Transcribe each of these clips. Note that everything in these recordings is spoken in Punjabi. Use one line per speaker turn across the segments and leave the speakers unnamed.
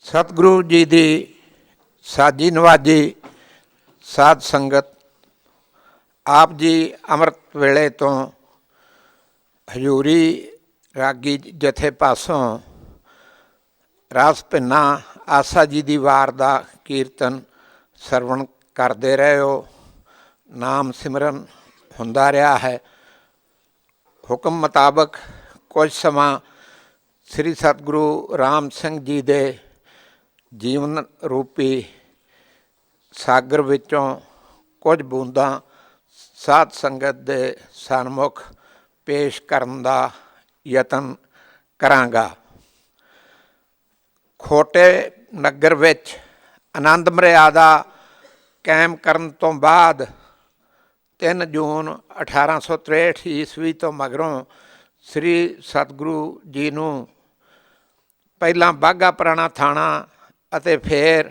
ਸਤਿਗੁਰੂ ਜੀ ਦੀ ਸਾਜੀ ਨਵਾਜੀ ਸਾਧ ਸੰਗਤ, ਆਪ ਜੀ ਅੰਮ੍ਰਿਤ ਵੇਲੇ ਤੋਂ ਹਜੂਰੀ ਰਾਗੀ ਜਥੇ ਪਾਸੋਂ ਰਾਸ ਪਿੰਨਾ ਆਸਾ ਜੀ ਦੀ ਵਾਰ ਦਾ ਕੀਰਤਨ ਸਰਵਣ ਕਰਦੇ ਰਹੇ ਹੋ। ਨਾਮ ਸਿਮਰਨ ਹੁੰਦਾ ਰਿਹਾ ਹੈ। ਹੁਕਮ ਮੁਤਾਬਕ ਕੁਝ ਸਮਾਂ ਸ੍ਰੀ ਸਤਿਗੁਰੂ ਰਾਮ ਸਿੰਘ ਜੀ ਦੇ ਜੀਵਨ ਰੂਪੀ ਸਾਗਰ ਵਿੱਚੋਂ ਕੁਝ ਬੂੰਦਾਂ ਸਾਧ ਸੰਗਤ ਦੇ ਸਨਮੁਖ ਪੇਸ਼ ਕਰਨ ਦਾ ਯਤਨ ਕਰਾਂਗਾ। ਖੋਟੇ ਨਗਰ ਵਿੱਚ ਆਨੰਦ ਮਰਿਆਦਾ ਕਾਇਮ ਕਰਨ ਤੋਂ ਬਾਅਦ 3 ਜੂਨ 1863 ਈਸਵੀ ਤੋਂ ਮਗਰੋਂ ਸ੍ਰੀ ਸਤਿਗੁਰੂ ਜੀ ਨੂੰ ਪਹਿਲਾਂ ਬਾਗਾ ਪੁਰਾਣਾ ਥਾਣਾ ਅਤੇ ਫਿਰ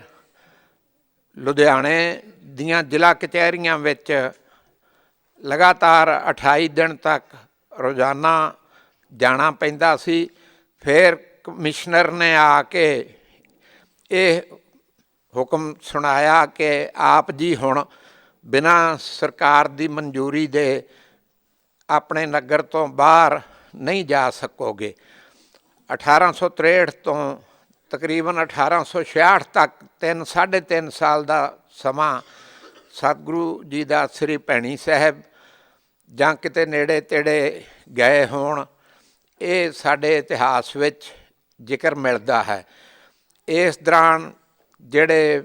ਲੁਧਿਆਣੇ ਦੀਆਂ ਜ਼ਿਲ੍ਹਾ ਕਚਹਿਰੀਆਂ ਵਿੱਚ ਲਗਾਤਾਰ 28 ਦਿਨ ਤੱਕ ਰੋਜ਼ਾਨਾ ਜਾਣਾ ਪੈਂਦਾ ਸੀ। ਫਿਰ ਕਮਿਸ਼ਨਰ ਨੇ ਆ ਕੇ ਇਹ ਹੁਕਮ ਸੁਣਾਇਆ ਕਿ ਆਪ ਜੀ ਹੁਣ ਬਿਨਾ ਸਰਕਾਰ ਦੀ ਮਨਜ਼ੂਰੀ ਦੇ ਆਪਣੇ ਨਗਰ ਤੋਂ ਬਾਹਰ ਨਹੀਂ ਜਾ ਸਕੋਗੇ। 1863 ਤੋਂ ਤਕਰੀਬਨ 1866 ਤੱਕ 3 3.5 ਸਾਲ ਦਾ ਸਮਾਂ ਸਤਿਗੁਰੂ ਜੀ ਦਾ ਸ੍ਰੀ ਭੈਣੀ ਸਾਹਿਬ ਜਾਂ ਕਿਤੇ ਨੇੜੇ ਤੇੜੇ ਗਏ ਹੋਣ, ਇਹ ਸਾਡੇ ਇਤਿਹਾਸ ਵਿੱਚ ਜ਼ਿਕਰ ਮਿਲਦਾ ਹੈ। ਇਸ ਦੌਰਾਨ ਜਿਹੜੇ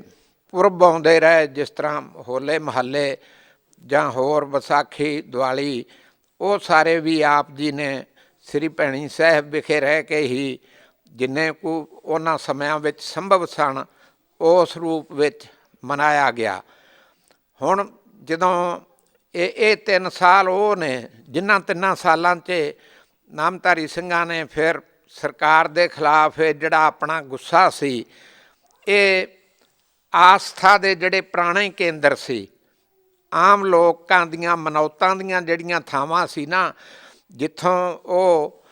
ਪੁਰਬ ਆਉਂਦੇ ਰਹੇ, ਜਿਸ ਤਰ੍ਹਾਂ ਹੋਲੇ ਮਹੱਲੇ ਜਾਂ ਹੋਰ ਵਿਸਾਖੀ, ਦੀਵਾਲੀ, ਉਹ ਸਾਰੇ ਵੀ ਆਪ ਜੀ ਨੇ ਸ੍ਰੀ ਭੈਣੀ ਸਾਹਿਬ ਵਿਖੇ ਰਹਿ ਕੇ ਹੀ ਜਿੰਨੇ ਕੁ ਉਹਨਾਂ ਸਮਿਆਂ ਵਿੱਚ ਸੰਭਵ ਸਨ, ਉਸ ਰੂਪ ਵਿੱਚ ਮਨਾਇਆ ਗਿਆ। ਹੁਣ ਜਦੋਂ ਇਹ ਇਹ ਤਿੰਨ ਸਾਲ ਉਹ ਨੇ ਜਿਨ੍ਹਾਂ ਤਿੰਨਾਂ ਸਾਲਾਂ 'ਚ ਨਾਮਧਾਰੀ ਸਿੰਘਾਂ ਨੇ ਫਿਰ ਸਰਕਾਰ ਦੇ ਖਿਲਾਫ ਜਿਹੜਾ ਆਪਣਾ ਗੁੱਸਾ ਸੀ, ਇਹ ਆਸਥਾ ਦੇ ਜਿਹੜੇ ਪੁਰਾਣੇ ਕੇਂਦਰ ਸੀ, ਆਮ ਲੋਕਾਂ ਦੀਆਂ, ਮਨੌਤਾਂ ਦੀਆਂ ਜਿਹੜੀਆਂ ਥਾਵਾਂ ਸੀ ਨਾ, ਜਿੱਥੋਂ ਉਹ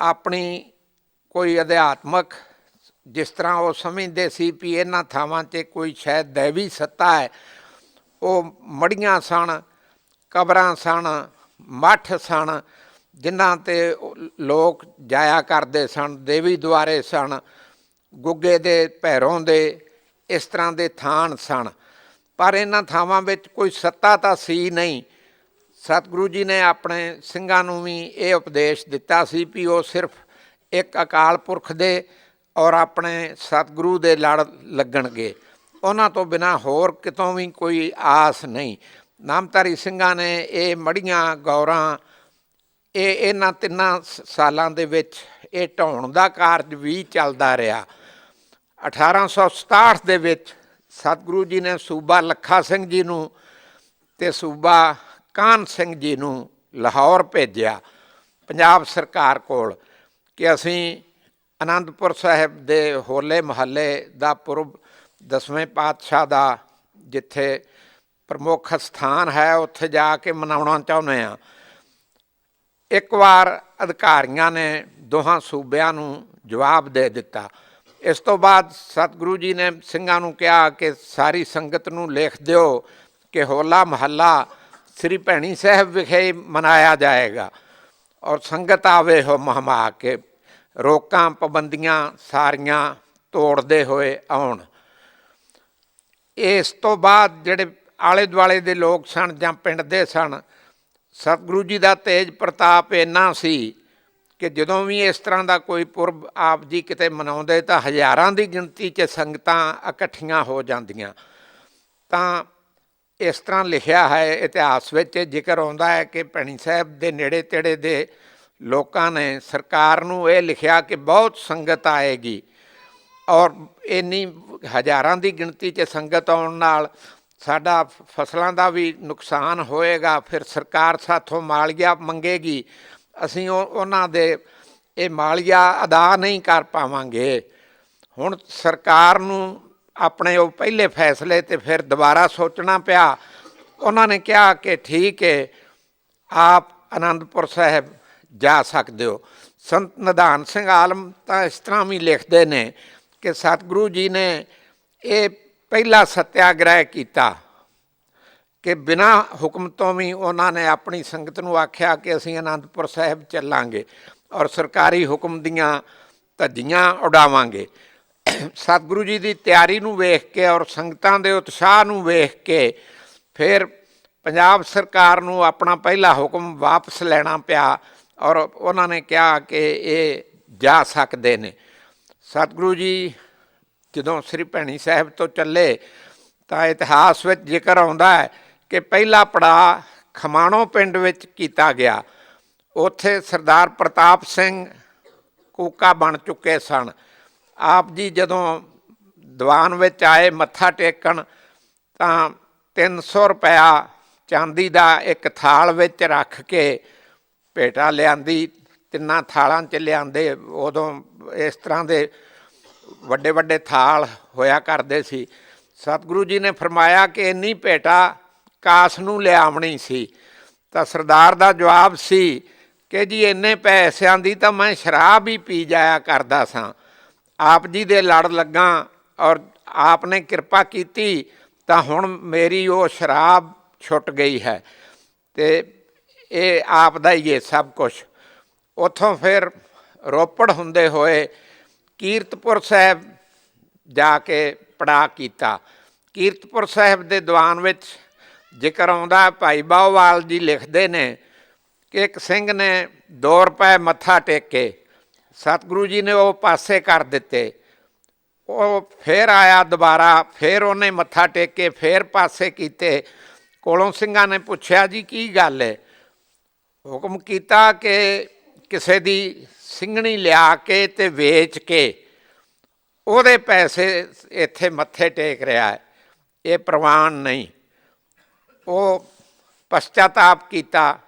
ਆਪਣੀ ਕੋਈ ਅਧਿਆਤਮਕ ਜਿਸ ਤਰ੍ਹਾਂ ਉਹ ਸਮਝਦੇ ਸੀ ਵੀ ਇਹਨਾਂ ਥਾਵਾਂ 'ਤੇ ਕੋਈ ਸ਼ਾਇਦ ਦੇਵੀ ਸੱਤਾ ਹੈ, ਉਹ ਮੜੀਆਂ ਸਨ, ਕਬਰਾਂ ਸਨ, ਮੱਠ ਸਨ, ਜਿਨ੍ਹਾਂ ਤੇ ਲੋਕ ਜਾਇਆ ਕਰਦੇ ਸਨ, ਦੇਵੀ ਦੁਆਰੇ ਸਨ, ਗੁੱਗੇ ਦੇ ਪੈਰੋਂ ਦੇ ਇਸ ਤਰ੍ਹਾਂ ਦੇ ਥਾਨ ਸਨ। ਪਰ ਇਹਨਾਂ ਥਾਵਾਂ ਵਿੱਚ ਕੋਈ ਸੱਤਾ ਤਾਂ ਸੀ ਨਹੀਂ। ਸਤਿਗੁਰੂ ਜੀ ਨੇ ਆਪਣੇ ਸਿੰਘਾਂ ਨੂੰ ਵੀ ਇਹ ਉਪਦੇਸ਼ ਦਿੱਤਾ ਸੀ ਵੀ ਉਹ ਸਿਰਫ ਇੱਕ ਅਕਾਲ ਪੁਰਖ ਦੇ ਔਰ ਆਪਣੇ ਸਤਿਗੁਰੂ ਦੇ ਲੜ ਲੱਗਣਗੇ। ਉਹਨਾਂ ਤੋਂ ਬਿਨਾ ਹੋਰ ਕਿਤੋਂ ਵੀ ਕੋਈ ਆਸ ਨਹੀਂ। ਨਾਮਧਾਰੀ ਸਿੰਘਾਂ ਨੇ ਇਹ ਮੜੀਆਂ ਗੌਰਾਂ, ਇਹ ਇਹਨਾਂ ਤਿੰਨਾਂ ਸ- ਸਾਲਾਂ ਦੇ ਵਿੱਚ ਇਹ ਢਾਉਣ ਦਾ ਕਾਰਜ ਵੀ ਚੱਲਦਾ ਰਿਹਾ। 1867 ਦੇ ਵਿੱਚ ਸਤਿਗੁਰੂ ਜੀ ਨੇ ਸੂਬਾ ਲੱਖਾ ਸਿੰਘ ਜੀ ਨੂੰ ਤੇ ਸੂਬਾ ਕਾਨ ਸਿੰਘ ਜੀ ਨੂੰ ਲਾਹੌਰ ਭੇਜਿਆ, ਪੰਜਾਬ ਸਰਕਾਰ ਕੋਲ। ਕਿ ਅਸੀਂ ਆਨੰਦਪੁਰ ਸਾਹਿਬ ਦੇ ਹੋਲੇ ਮਹੱਲੇ ਦਾ ਪੁਰਬ ਦਸਵੇਂ ਪਾਤਸ਼ਾਹ ਦਾ ਜਿੱਥੇ ਪ੍ਰਮੁੱਖ ਸਥਾਨ ਹੈ, ਉੱਥੇ ਜਾ ਕੇ ਮਨਾਉਣਾ ਚਾਹੁੰਦੇ ਆ ਇੱਕ ਵਾਰ ਅਧਿਕਾਰੀਆਂ ਨੇ ਦੋਹਾਂ ਸੂਬਿਆਂ ਨੂੰ ਜਵਾਬ ਦੇ ਦਿੱਤਾ। ਇਸ ਤੋਂ ਬਾਅਦ ਸਤਿਗੁਰੂ ਜੀ ਨੇ ਸਿੰਘਾਂ ਨੂੰ ਕਿਹਾ ਕਿ ਸਾਰੀ ਸੰਗਤ ਨੂੰ ਲਿਖ ਦਿਓ ਕਿ ਹੋਲਾ ਮਹੱਲਾ ਸ੍ਰੀ ਭੈਣੀ ਸਾਹਿਬ ਵਿਖੇ ਹੀ ਮਨਾਇਆ ਜਾਏਗਾ। ਔਰ ਸੰਗਤ ਆਵੇ ਹੋ ਮਹਮਾ ਕੇ। ਰੋਕਾਂ ਪਾਬੰਦੀਆਂ ਸਾਰੀਆਂ ਤੋੜਦੇ ਹੋਏ ਆਉਣ। ਇਸ ਤੋਂ ਬਾਅਦ ਜਿਹੜੇ ਆਲੇ ਦੁਆਲੇ ਦੇ ਲੋਕ ਸਨ ਜਾਂ ਪਿੰਡ ਦੇ ਸਨ, ਸਤਿਗੁਰੂ ਜੀ ਦਾ ਤੇਜ ਪ੍ਰਤਾਪ ਇੰਨਾ ਸੀ ਕਿ ਜਦੋਂ ਵੀ ਇਸ ਤਰ੍ਹਾਂ ਦਾ ਕੋਈ ਪੁਰਬ ਆਪ ਜੀ ਕਿਤੇ ਮਨਾਉਂਦੇ ਤਾਂ ਹਜ਼ਾਰਾਂ ਦੀ ਗਿਣਤੀ 'ਚ ਸੰਗਤਾਂ ਇਕੱਠੀਆਂ ਹੋ ਜਾਂਦੀਆਂ। ਤਾਂ ਇਸ ਤਰ੍ਹਾਂ ਲਿਖਿਆ ਹੈ, ਇਤਿਹਾਸ ਵਿੱਚ ਜ਼ਿਕਰ ਆਉਂਦਾ ਹੈ ਕਿ ਭੈਣੀ ਸਾਹਿਬ ਦੇ ਨੇੜੇ ਤੇੜੇ ਦੇ ਲੋਕਾਂ ਨੇ ਸਰਕਾਰ ਨੂੰ ਇਹ ਲਿਖਿਆ ਕਿ ਬਹੁਤ ਸੰਗਤ ਆਏਗੀ ਔਰ ਇੰਨੀ ਹਜ਼ਾਰਾਂ ਦੀ ਗਿਣਤੀ 'ਚ ਸੰਗਤ ਆਉਣ ਨਾਲ ਸਾਡਾ ਫਸਲਾਂ ਦਾ ਵੀ ਨੁਕਸਾਨ ਹੋਏਗਾ, ਫਿਰ ਸਰਕਾਰ ਸਾਥੋਂ ਮਾਲੀਆ ਮੰਗੇਗੀ, ਅਸੀਂ ਉਹ ਉਹਨਾਂ ਦੇ ਇਹ ਮਾਲੀਆ ਅਦਾ ਨਹੀਂ ਕਰ ਪਾਵਾਂਗੇ। ਹੁਣ ਸਰਕਾਰ ਨੂੰ ਆਪਣੇ ਉਹ ਪਹਿਲੇ ਫੈਸਲੇ ਤੇ ਫਿਰ ਦੁਬਾਰਾ ਸੋਚਣਾ ਪਿਆ। ਉਹਨਾਂ ਨੇ ਕਿਹਾ ਕਿ ਠੀਕ ਹੈ ਆਪ ਆਨੰਦਪੁਰ ਸਾਹਿਬ ਜਾ ਸਕਦੇ ਹੋ। ਸੰਤ ਨਿਧਾਨ ਸਿੰਘ ਆਲਮ ਤਾਂ ਇਸ ਤਰ੍ਹਾਂ ਵੀ ਲਿਖਦੇ ਨੇ ਕਿ ਸਤਿਗੁਰੂ ਜੀ ਨੇ ਇਹ ਪਹਿਲਾ ਸਤਿਆਗ੍ਰਹਿ ਕੀਤਾ ਕਿ ਬਿਨਾ ਹੁਕਮ ਤੋਂ ਵੀ ਉਹਨਾਂ ਨੇ ਆਪਣੀ ਸੰਗਤ ਨੂੰ ਆਖਿਆ ਕਿ ਅਸੀਂ ਅਨੰਦਪੁਰ ਸਾਹਿਬ ਚੱਲਾਂਗੇ ਔਰ ਸਰਕਾਰੀ ਹੁਕਮ ਦੀਆਂ ਧੱਜੀਆਂ ਉਡਾਵਾਂਗੇ। ਸਤਿਗੁਰੂ ਜੀ ਦੀ ਤਿਆਰੀ ਨੂੰ ਵੇਖ ਕੇ ਔਰ ਸੰਗਤਾਂ ਦੇ ਉਤਸ਼ਾਹ ਨੂੰ ਵੇਖ ਕੇ ਫਿਰ ਪੰਜਾਬ ਸਰਕਾਰ ਨੂੰ ਆਪਣਾ ਪਹਿਲਾ ਹੁਕਮ ਵਾਪਸ ਲੈਣਾ ਪਿਆ ਔਰ ਉਹਨਾਂ ਨੇ ਕਿਹਾ ਕਿ ਇਹ ਜਾ ਸਕਦੇ ਨੇ। ਸਤਿਗੁਰੂ ਜੀ ਜਦੋਂ ਸ੍ਰੀ ਭੈਣੀ ਸਾਹਿਬ ਤੋਂ ਚੱਲੇ ਤਾਂ ਇਤਿਹਾਸ ਵਿੱਚ ਜ਼ਿਕਰ ਆਉਂਦਾ ਹੈ ਕਿ ਪਹਿਲਾ ਪੜਾ ਖਮਾਣੋ ਪਿੰਡ ਵਿੱਚ ਕੀਤਾ ਗਿਆ। ਉੱਥੇ ਸਰਦਾਰ ਪ੍ਰਤਾਪ ਸਿੰਘ ਕੋਕਾ ਬਣ ਚੁੱਕੇ ਸਨ। ਆਪ ਜੀ ਜਦੋਂ ਦੀਵਾਨ ਵਿੱਚ ਆਏ, ਮੱਥਾ ਟੇਕਣ, ਤਾਂ 300 ਰੁਪਇਆ ਚਾਂਦੀ ਦਾ ਇੱਕ ਥਾਲ ਵਿੱਚ ਰੱਖ ਕੇ ਭੇਟਾ ਲਿਆਂਦੀ, ਤਿੰਨਾਂ ਥਾਲਾਂ 'ਚ ਲਿਆਂਦੇ, ਉਦੋਂ ਇਸ ਤਰ੍ਹਾਂ ਦੇ ਵੱਡੇ ਵੱਡੇ ਥਾਲ ਹੋਇਆ ਕਰਦੇ ਸੀ। ਸਤਿਗੁਰੂ ਜੀ ਨੇ ਫਰਮਾਇਆ ਕਿ ਇੰਨੀ ਭੇਟਾ ਕਾਸ ਨੂੰ ਲਿਆਵਣੀ ਸੀ। ਤਾਂ ਸਰਦਾਰ ਦਾ ਜਵਾਬ ਸੀ ਕਿ ਜੀ ਇੰਨੇ ਪੈਸਿਆਂ ਦੀ ਤਾਂ ਮੈਂ ਸ਼ਰਾਬ ਹੀ ਪੀ ਜਾਇਆ ਕਰਦਾ ਸਾਂ। ਆਪ ਜੀ ਦੇ ਲੜ ਲੱਗਾ ਔਰ ਆਪ ਨੇ ਕਿਰਪਾ ਕੀਤੀ ਤਾਂ ਹੁਣ ਮੇਰੀ ਉਹ ਸ਼ਰਾਬ ਛੁੱਟ ਗਈ ਹੈ ਤੇ ਇਹ ਆਪ ਦਾ ਹੀ ਹੈ ਸਭ ਕੁਝ ਉੱਥੋਂ ਫਿਰ ਰੋਪੜ ਹੁੰਦੇ ਹੋਏ ਕੀਰਤਪੁਰ ਸਾਹਿਬ ਜਾ ਕੇ ਪੜਾ ਕੀਤਾ। ਕੀਰਤਪੁਰ ਸਾਹਿਬ ਦੇ ਦੀਵਾਨ ਵਿੱਚ ਜ਼ਿਕਰ ਆਉਂਦਾ, ਭਾਈ ਬਾਹਵਾਲ ਜੀ ਲਿਖਦੇ ਨੇ ਕਿ ਇੱਕ ਸਿੰਘ ਨੇ 2 ਰੁਪਏ ਮੱਥਾ ਟੇਕੇ ਸਤਿਗੁਰੂ ਜੀ ਨੇ ਉਹ ਪਾਸੇ ਕਰ ਦਿੱਤੇ। ਉਹ ਫੇਰ ਆਇਆ ਦੁਬਾਰਾ, ਫੇਰ ਉਹਨੇ ਮੱਥਾ ਟੇਕ ਕੇ ਫੇਰ ਪਾਸੇ ਕੀਤੇ। ਕੋਲੋਂ ਸਿੰਘਾਂ ਨੇ ਪੁੱਛਿਆ, ਜੀ, ਕੀ ਗੱਲ ਹੈ ਹੁਕਮ ਕੀਤਾ ਕਿ ਕਿਸੇ ਦੀ ਸਿੰਘਣੀ ਲਿਆ ਕੇ ਤੇ ਵੇਚ ਕੇ ਉਹਦੇ ਪੈਸੇ ਇੱਥੇ ਮੱਥੇ ਟੇਕ ਰਿਹਾ ਹੈ। ਇਹ ਪ੍ਰਵਾਨ ਨਹੀਂ। ਉਹ ਪਛਤਾਤਾਪ ਕੀਤਾ,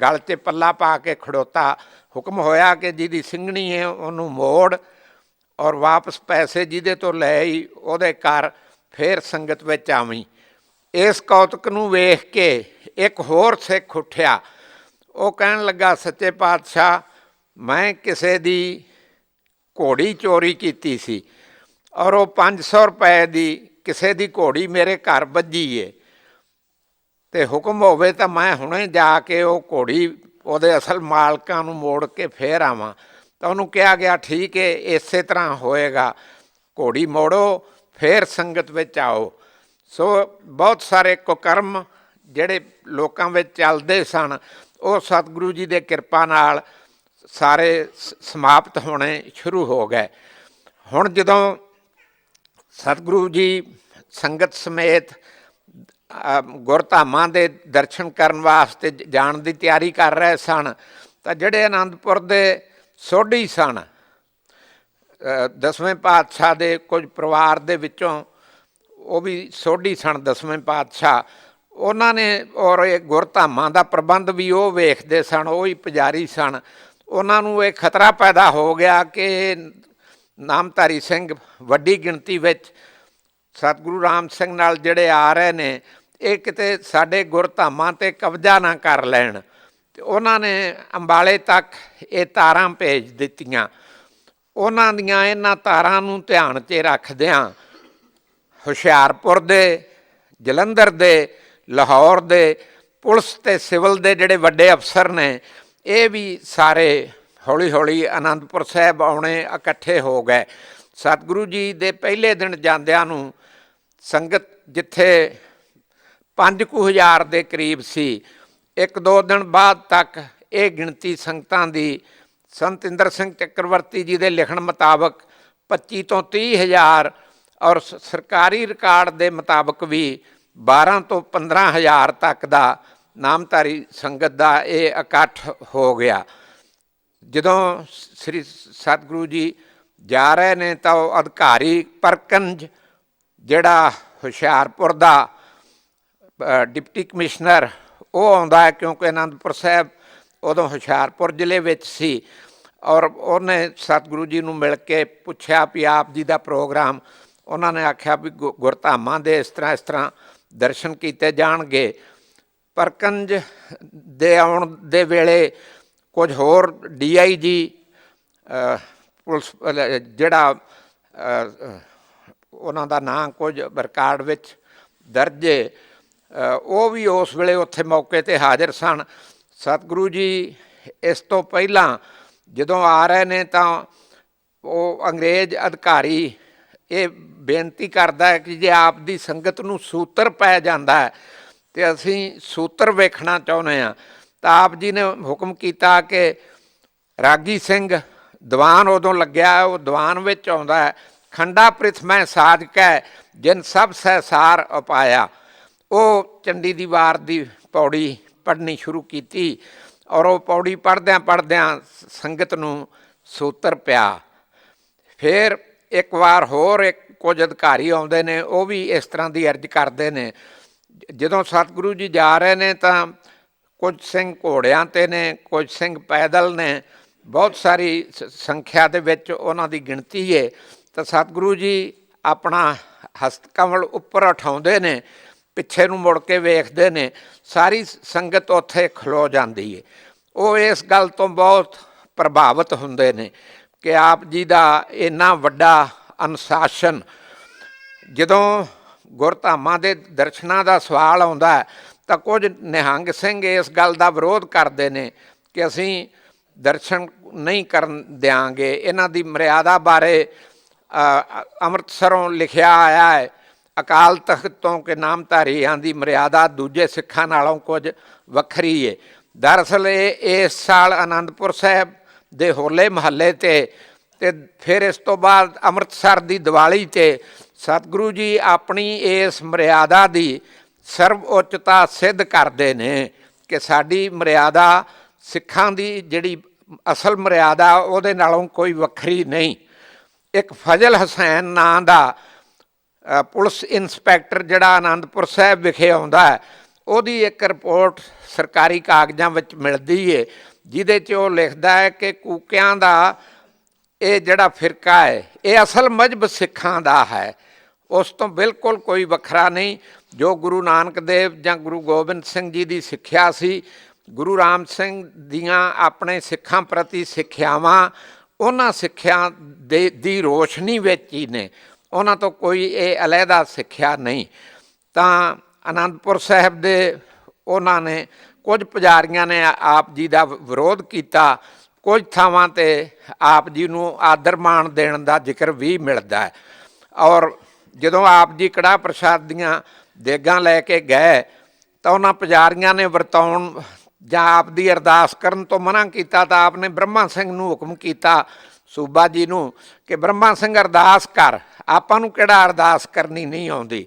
ਗਲ 'ਚ ਪੱਲਾ ਪਾ ਕੇ ਖੜੋਤਾ। ਹੁਕਮ ਹੋਇਆ ਕਿ ਜਿਹਦੀ ਸਿੰਘਣੀ ਹੈ ਉਹਨੂੰ ਮੋੜ ਔਰ ਵਾਪਸ ਪੈਸੇ ਜਿਹਦੇ ਤੋਂ ਲੈ ਆਈ, ਉਹਦੇ ਘਰ ਫੇਰ ਸੰਗਤ ਵਿੱਚ ਆਵੀਂ। ਇਸ ਕੌਤਕ ਨੂੰ ਵੇਖ ਕੇ ਇੱਕ ਹੋਰ ਸਿੱਖ ਉੱਠਿਆ। ਉਹ ਕਹਿਣ ਲੱਗਾ, ਸੱਚੇ ਪਾਤਸ਼ਾਹ, ਮੈਂ ਕਿਸੇ ਦੀ ਘੋੜੀ ਚੋਰੀ ਕੀਤੀ ਸੀ ਔਰ ਉਹ 500 ਰੁਪਏ ਦੀ ਕਿਸੇ ਦੀ ਘੋੜੀ ਮੇਰੇ ਘਰ ਵੱਜੀ ਏ। ਤੇ ਹੁਕਮ ਹੋਵੇ ਤਾਂ ਮੈਂ ਹੁਣੇ ਜਾ ਕੇ ਉਹ ਘੋੜੀ ਉਹਦੇ ਅਸਲ ਮਾਲਕਾਂ ਨੂੰ ਮੋੜ ਕੇ ਫੇਰ ਆਵਾਂ। ਤਾਂ ਉਹਨੂੰ ਕਿਹਾ ਗਿਆ, ਠੀਕ ਹੈ ਇਸੇ ਤਰ੍ਹਾਂ ਹੋਏਗਾ। ਘੋੜੀ ਮੋੜੋ, ਫੇਰ ਸੰਗਤ ਵਿੱਚ ਆਓ। ਸੋ ਬਹੁਤ ਸਾਰੇ ਕੁਕਰਮ ਜਿਹੜੇ ਲੋਕਾਂ ਵਿੱਚ ਚੱਲਦੇ ਸਨ, ਉਹ ਸਤਿਗੁਰੂ ਜੀ ਦੇ ਕਿਰਪਾ ਨਾਲ ਸਾਰੇ ਸਮਾਪਤ ਹੋਣੇ ਸ਼ੁਰੂ ਹੋ ਗਏ। ਹੁਣ ਜਦੋਂ ਸਤਿਗੁਰੂ ਜੀ ਸੰਗਤ ਸਮੇਤ ਗੁਰਧਾਮਾਂ ਦੇ ਦਰਸ਼ਨ ਕਰਨ ਵਾਸਤੇ ਜਾਣ ਦੀ ਤਿਆਰੀ ਕਰ ਰਹੇ ਸਨ, ਤਾਂ ਜਿਹੜੇ ਆਨੰਦਪੁਰ ਦੇ ਸੋਢੀ ਸਨ ਦਸਵੇਂ ਪਾਤਸ਼ਾਹ ਦੇ ਕੁਝ ਪਰਿਵਾਰ ਦੇ ਵਿੱਚੋਂ ਉਹ ਵੀ ਸੋਢੀ ਸਨ, ਦਸਵੇਂ ਪਾਤਸ਼ਾਹ, ਉਹਨਾਂ ਨੇ ਔਰ ਇਹ ਗੁਰਧਾਮਾਂ ਦਾ ਪ੍ਰਬੰਧ ਵੀ ਉਹ ਵੇਖਦੇ ਸਨ, ਉਹ ਹੀ ਪੁਜਾਰੀ ਸਨ। ਉਹਨਾਂ ਨੂੰ ਇਹ ਖਤਰਾ ਪੈਦਾ ਹੋ ਗਿਆ ਕਿ ਨਾਮਧਾਰੀ ਸਿੰਘ ਵੱਡੀ ਗਿਣਤੀ ਵਿੱਚ ਸਤਿਗੁਰੂ ਰਾਮ ਸਿੰਘ ਨਾਲ ਜਿਹੜੇ ਆ ਰਹੇ ਨੇ, ਇਹ ਕਿਤੇ ਸਾਡੇ ਗੁਰਧਾਮਾਂ ਤੇ ਕਬਜ਼ਾ ਨਾ ਕਰ ਲੈਣ। ਤੇ ਉਹਨਾਂ ਨੇ ਅੰਬਾਲੇ ਤੱਕ ਇਹ ਤਾਰਾਂ ਭੇਜ ਦਿੱਤੀਆਂ। ਉਹਨਾਂ ਦੀਆਂ ਇਹਨਾਂ ਤਾਰਾਂ ਨੂੰ ਧਿਆਨ 'ਚ ਰੱਖਦਿਆਂ ਹੁਸ਼ਿਆਰਪੁਰ ਦੇ, ਜਲੰਧਰ ਦੇ, ਲਾਹੌਰ ਦੇ, ਪੁਲਿਸ ਤੇ ਸਿਵਲ ਦੇ ਜਿਹੜੇ ਵੱਡੇ ਅਫਸਰ ਨੇ, ਇਹ ਵੀ ਸਾਰੇ ਹੌਲੀ ਹੌਲੀ ਆਨੰਦਪੁਰ ਸਾਹਿਬ ਆਉਣੇ ਇਕੱਠੇ ਹੋ ਗਏ। ਸਤਿਗੁਰੂ ਜੀ ਦੇ ਪਹਿਲੇ ਦਿਨ ਜਾਂਦਿਆਂ ਨੂੰ ਸੰਗਤ ਜਿੱਥੇ 5000 ਦੇ ਕਰੀਬ ਸੀ, ਇੱਕ ਦੋ ਦਿਨ ਬਾਅਦ ਤੱਕ ਇਹ ਗਿਣਤੀ ਸੰਗਤਾਂ ਦੀ, ਸੰਤ ਇੰਦਰ ਸਿੰਘ ਚੱਕਰਵਰਤੀ ਜੀ ਦੇ ਲਿਖਣ ਮੁਤਾਬਕ 25 ਤੋਂ 30 ਹਜ਼ਾਰ ਔਰ ਸਰਕਾਰੀ ਰਿਕਾਰਡ ਦੇ ਮੁਤਾਬਕ ਵੀ 12 ਤੋਂ 15 ਹਜ਼ਾਰ ਤੱਕ ਦਾ ਨਾਮਧਾਰੀ ਸੰਗਤ ਦਾ ਇਹ ਇਕੱਠ ਹੋ ਗਿਆ। ਜਦੋਂ ਸ੍ਰੀ ਸਤਿਗੁਰੂ ਜੀ ਜਾ ਰਹੇ ਨੇ ਤਾਂ ਉਹ ਅਧਿਕਾਰੀ ਪਰਕੰਜ ਜਿਹੜਾ ਹੁਸ਼ਿਆਰਪੁਰ ਦਾ ਡਿਪਟੀ ਕਮਿਸ਼ਨਰ, ਉਹ ਆਉਂਦਾ ਹੈ ਕਿਉਂਕਿ ਅਨੰਦਪੁਰ ਸਾਹਿਬ ਉਦੋਂ ਹੁਸ਼ਿਆਰਪੁਰ ਜ਼ਿਲ੍ਹੇ ਵਿੱਚ ਸੀ ਔਰ ਉਹਨੇ ਸਤਿਗੁਰੂ ਜੀ ਨੂੰ ਮਿਲ ਕੇ ਪੁੱਛਿਆ ਵੀ ਆਪ ਜੀ ਦਾ ਪ੍ਰੋਗਰਾਮ। ਉਹਨਾਂ ਨੇ ਆਖਿਆ ਵੀ ਗੁ- ਗੁਰਧਾਮਾਂ ਦੇ ਇਸ ਤਰ੍ਹਾਂ ਇਸ ਤਰ੍ਹਾਂ ਦਰਸ਼ਨ ਕੀਤੇ ਜਾਣਗੇ। ਪਰਕੰਜ ਦੇ ਆਉਣ ਦੇ ਵੇਲੇ ਕੁਝ ਹੋਰ ਡੀਆਈਜੀ ਪੁਲਿਸ ਜਿਹੜਾ ਉਹਨਾਂ ਦਾ ਨਾਂ ਕੁਝ ਰਿਕਾਰਡ ਵਿੱਚ ਦਰਜ ਹੈ ਉਹ ਵੀ ਉਸ ਵੇਲੇ ਉੱਥੇ ਮੌਕੇ ਤੇ ਹਾਜ਼ਰ ਸਨ। ਸਤਿਗੁਰੂ ਜੀ ਇਸ ਤੋਂ ਪਹਿਲਾਂ ਜਦੋਂ ਆ ਰਹੇ ਨੇ ਤਾਂ ਉਹ ਅੰਗਰੇਜ਼ ਅਧਿਕਾਰੀ ਇਹ ਬੇਨਤੀ ਕਰਦਾ ਹੈ ਕਿ ਜੇ ਆਪ ਦੀ ਸੰਗਤ ਨੂੰ ਸੂਤਰ ਪੈ ਜਾਂਦਾ ਹੈ ਤੇ ਅਸੀਂ ਸੂਤਰ ਵੇਖਣਾ ਚਾਹੁੰਦੇ ਆ ਤਾਂ ਆਪ ਜੀ ਨੇ ਹੁਕਮ ਕੀਤਾ ਕਿ ਰਾਗੀ ਸਿੰਘ ਦੀਵਾਨ ਉਦੋਂ ਲੱਗਿਆ, ਉਹ ਦੀਵਾਨ ਵਿੱਚ ਆਉਂਦਾ ਹੈ। ਖੰਡਾ ਪ੍ਰਿਥ ਮੈਂ ਸਾਜ ਕੈ, ਜਿਨ ਸਭ ਸਹਿਸਾਰ ਉਪਾਇਆ ਉਹ ਚੰਡੀ ਦੀ ਵਾਰ ਦੀ ਪੌੜੀ ਪੜ੍ਹਨੀ ਸ਼ੁਰੂ ਕੀਤੀ ਔਰ ਉਹ ਪੌੜੀ ਪੜ੍ਹਦਿਆਂ ਪੜ੍ਹਦਿਆਂ ਸੰਗਤ ਨੂੰ ਸੂਤਰ ਪਿਆ। ਫਿਰ ਇੱਕ ਵਾਰ ਹੋਰ ਇੱਕ ਕੁਝ ਅਧਿਕਾਰੀ ਆਉਂਦੇ ਨੇ, ਉਹ ਵੀ ਇਸ ਤਰ੍ਹਾਂ ਦੀ ਅਰਜ਼ ਕਰਦੇ ਨੇ। ਜਦੋਂ ਸਤਿਗੁਰੂ ਜੀ ਜਾ ਰਹੇ ਨੇ ਤਾਂ ਕੁਝ ਸਿੰਘ ਘੋੜਿਆਂ ਤੇ ਨੇ, ਕੁਝ ਸਿੰਘ ਪੈਦਲ ਨੇ। ਬਹੁਤ ਸਾਰੀ ਸ- ਸੰਖਿਆ ਦੇ ਵਿੱਚ ਉਹਨਾਂ ਦੀ ਗਿਣਤੀ ਹੈ ਤਾਂ ਸਤਿਗੁਰੂ ਜੀ ਆਪਣਾ ਹਸਤ ਕਮਲ ਉੱਪਰ ਉਠਾਉਂਦੇ ਨੇ, ਪਿੱਛੇ ਨੂੰ ਮੁੜ ਕੇ ਵੇਖਦੇ ਨੇ, ਸਾਰੀ ਸੰਗਤ ਉੱਥੇ ਖਲੋ ਜਾਂਦੀ ਹੈ ਉਹ ਇਸ ਗੱਲ ਤੋਂ ਬਹੁਤ ਪ੍ਰਭਾਵਿਤ ਹੁੰਦੇ ਨੇ ਕਿ ਆਪ ਜੀ ਦਾ ਇੰਨਾ ਵੱਡਾ ਅਨੁਸ਼ਾਸਨ, ਜਦੋਂ ਗੁਰਧਾਮਾਂ ਦੇ ਦਰਸ਼ਨਾਂ ਦਾ ਸਵਾਲ ਆਉਂਦਾ ਤਾਂ ਕੁਝ ਨਿਹੰਗ ਸਿੰਘ ਇਸ ਗੱਲ ਦਾ ਵਿਰੋਧ ਕਰਦੇ ਨੇ ਕਿ ਅਸੀਂ ਦਰਸ਼ਨ ਨਹੀਂ ਕਰਨ ਦਿਆਂਗੇ, ਇਹਨਾਂ ਦੀ ਮਰਿਆਦਾ ਬਾਰੇ ਅੰਮ੍ਰਿਤਸਰੋਂ ਲਿਖਿਆ ਆਇਆ ਹੈ, ਅਕਾਲ ਤਖਤ ਤੋਂ ਕਿ ਨਾਮਧਾਰੀਆਂ ਦੀ ਮਰਿਆਦਾ, ਦੂਜੇ ਸਿੱਖਾਂ ਨਾਲੋਂ ਕੁਝ ਵੱਖਰੀ ਹੈ ਦਰਅਸਲ ਇਹ, ਇਸ ਸਾਲ ਆਨੰਦਪੁਰ ਸਾਹਿਬ ਦੇ ਹੋਲੇ ਮਹੱਲੇ ਤੇ ਤੇ ਫਿਰ ਇਸ ਤੋਂ ਬਾਅਦ ਅੰਮ੍ਰਿਤਸਰ ਦੀ ਦੀਵਾਲੀ ਤੇ ਸਤਿਗੁਰੂ ਜੀ ਆਪਣੀ ਇਸ ਮਰਿਆਦਾ ਦੀ ਸਰਵ ਉੱਚਤਾ ਸਿੱਧ ਕਰਦੇ ਨੇ ਕਿ ਸਾਡੀ ਮਰਿਆਦਾ ਸਿੱਖਾਂ ਦੀ ਜਿਹੜੀ ਅਸਲ ਮਰਿਆਦਾ ਉਹਦੇ ਨਾਲੋਂ ਕੋਈ ਵੱਖਰੀ ਨਹੀਂ। ਇੱਕ ਫਜ਼ਲ ਹਸੈਨ ਨਾਂ ਦਾ ਪੁਲਿਸ ਇੰਸਪੈਕਟਰ ਜਿਹੜਾ ਆਨੰਦਪੁਰ ਸਾਹਿਬ ਵਿਖੇ ਆਉਂਦਾ ਹੈ, ਉਹਦੀ ਇੱਕ ਰਿਪੋਰਟ ਸਰਕਾਰੀ ਕਾਗਜ਼ਾਂ ਵਿੱਚ ਮਿਲਦੀ ਏ, ਜਿਹਦੇ 'ਚ ਉਹ ਲਿਖਦਾ ਹੈ ਕਿ ਕੂਕਿਆਂ ਦਾ ਇਹ ਜਿਹੜਾ ਫਿਰਕਾ ਹੈ, ਇਹ ਅਸਲ ਮਜਬ ਸਿੱਖਾਂ ਦਾ ਹੈ। ਉਸ ਤੋਂ ਬਿਲਕੁਲ ਕੋਈ ਵੱਖਰਾ ਨਹੀਂ, ਜੋ ਗੁਰੂ ਨਾਨਕ ਦੇਵ ਜਾਂ ਗੁਰੂ ਗੋਬਿੰਦ ਸਿੰਘ ਜੀ ਦੀ ਸਿੱਖਿਆ ਸੀ, ਗੁਰੂ ਰਾਮ ਸਿੰਘ ਦੀਆਂ ਆਪਣੇ ਸਿੱਖਾਂ ਪ੍ਰਤੀ ਸਿੱਖਿਆਵਾਂ ਉਹਨਾਂ ਸਿੱਖਿਆ ਦੇ, ਦੀ ਰੋਸ਼ਨੀ ਵਿੱਚ ਹੀ ਨੇ। ਉਹਨਾਂ ਤੋਂ ਕੋਈ ਇਹ ਅਲੱਗਾ ਸਿੱਖਿਆ ਨਹੀਂ। ਤਾਂ ਆਨੰਦਪੁਰ ਸਾਹਿਬ ਦੇ ਉਹਨਾਂ ਨੇ ਕੁਝ ਪੁਜਾਰੀਆਂ ਨੇ ਆਪ ਜੀ ਦਾ ਵਿਰੋਧ ਕੀਤਾ। ਕੁਝ ਥਾਵਾਂ ਤੇ ਆਪ ਜੀ ਨੂੰ ਆਦਰ ਮਾਣ ਦੇਣ ਦਾ ਜ਼ਿਕਰ ਵੀ ਮਿਲਦਾ ਹੈ। ਔਰ ਜਦੋਂ ਆਪ ਜੀ ਕੜਾ ਪ੍ਰਸ਼ਾਦ ਦੀਆਂ ਦੇਗਾਂ ਲੈ ਕੇ ਗਏ, ਤਾਂ ਉਹਨਾਂ ਪੁਜਾਰੀਆਂ ਨੇ ਵਰਤਾਉਣ ਜਾਂ ਆਪ ਦੀ ਅਰਦਾਸ ਕਰਨ ਤੋਂ ਮਨਾ ਕੀਤਾ ਤਾਂ ਆਪ ਨੇ ਬ੍ਰਹਮਾ ਸਿੰਘ ਨੂੰ ਹੁਕਮ ਕੀਤਾ, ਸੂਬਾ ਜੀ ਨੂੰ ਕਿ ਬ੍ਰਹਮਾ ਸਿੰਘ ਅਰਦਾਸ ਕਰ, ਆਪਾਂ ਨੂੰ ਕਿਹੜਾ ਅਰਦਾਸ ਕਰਨੀ ਨਹੀਂ ਆਉਂਦੀ?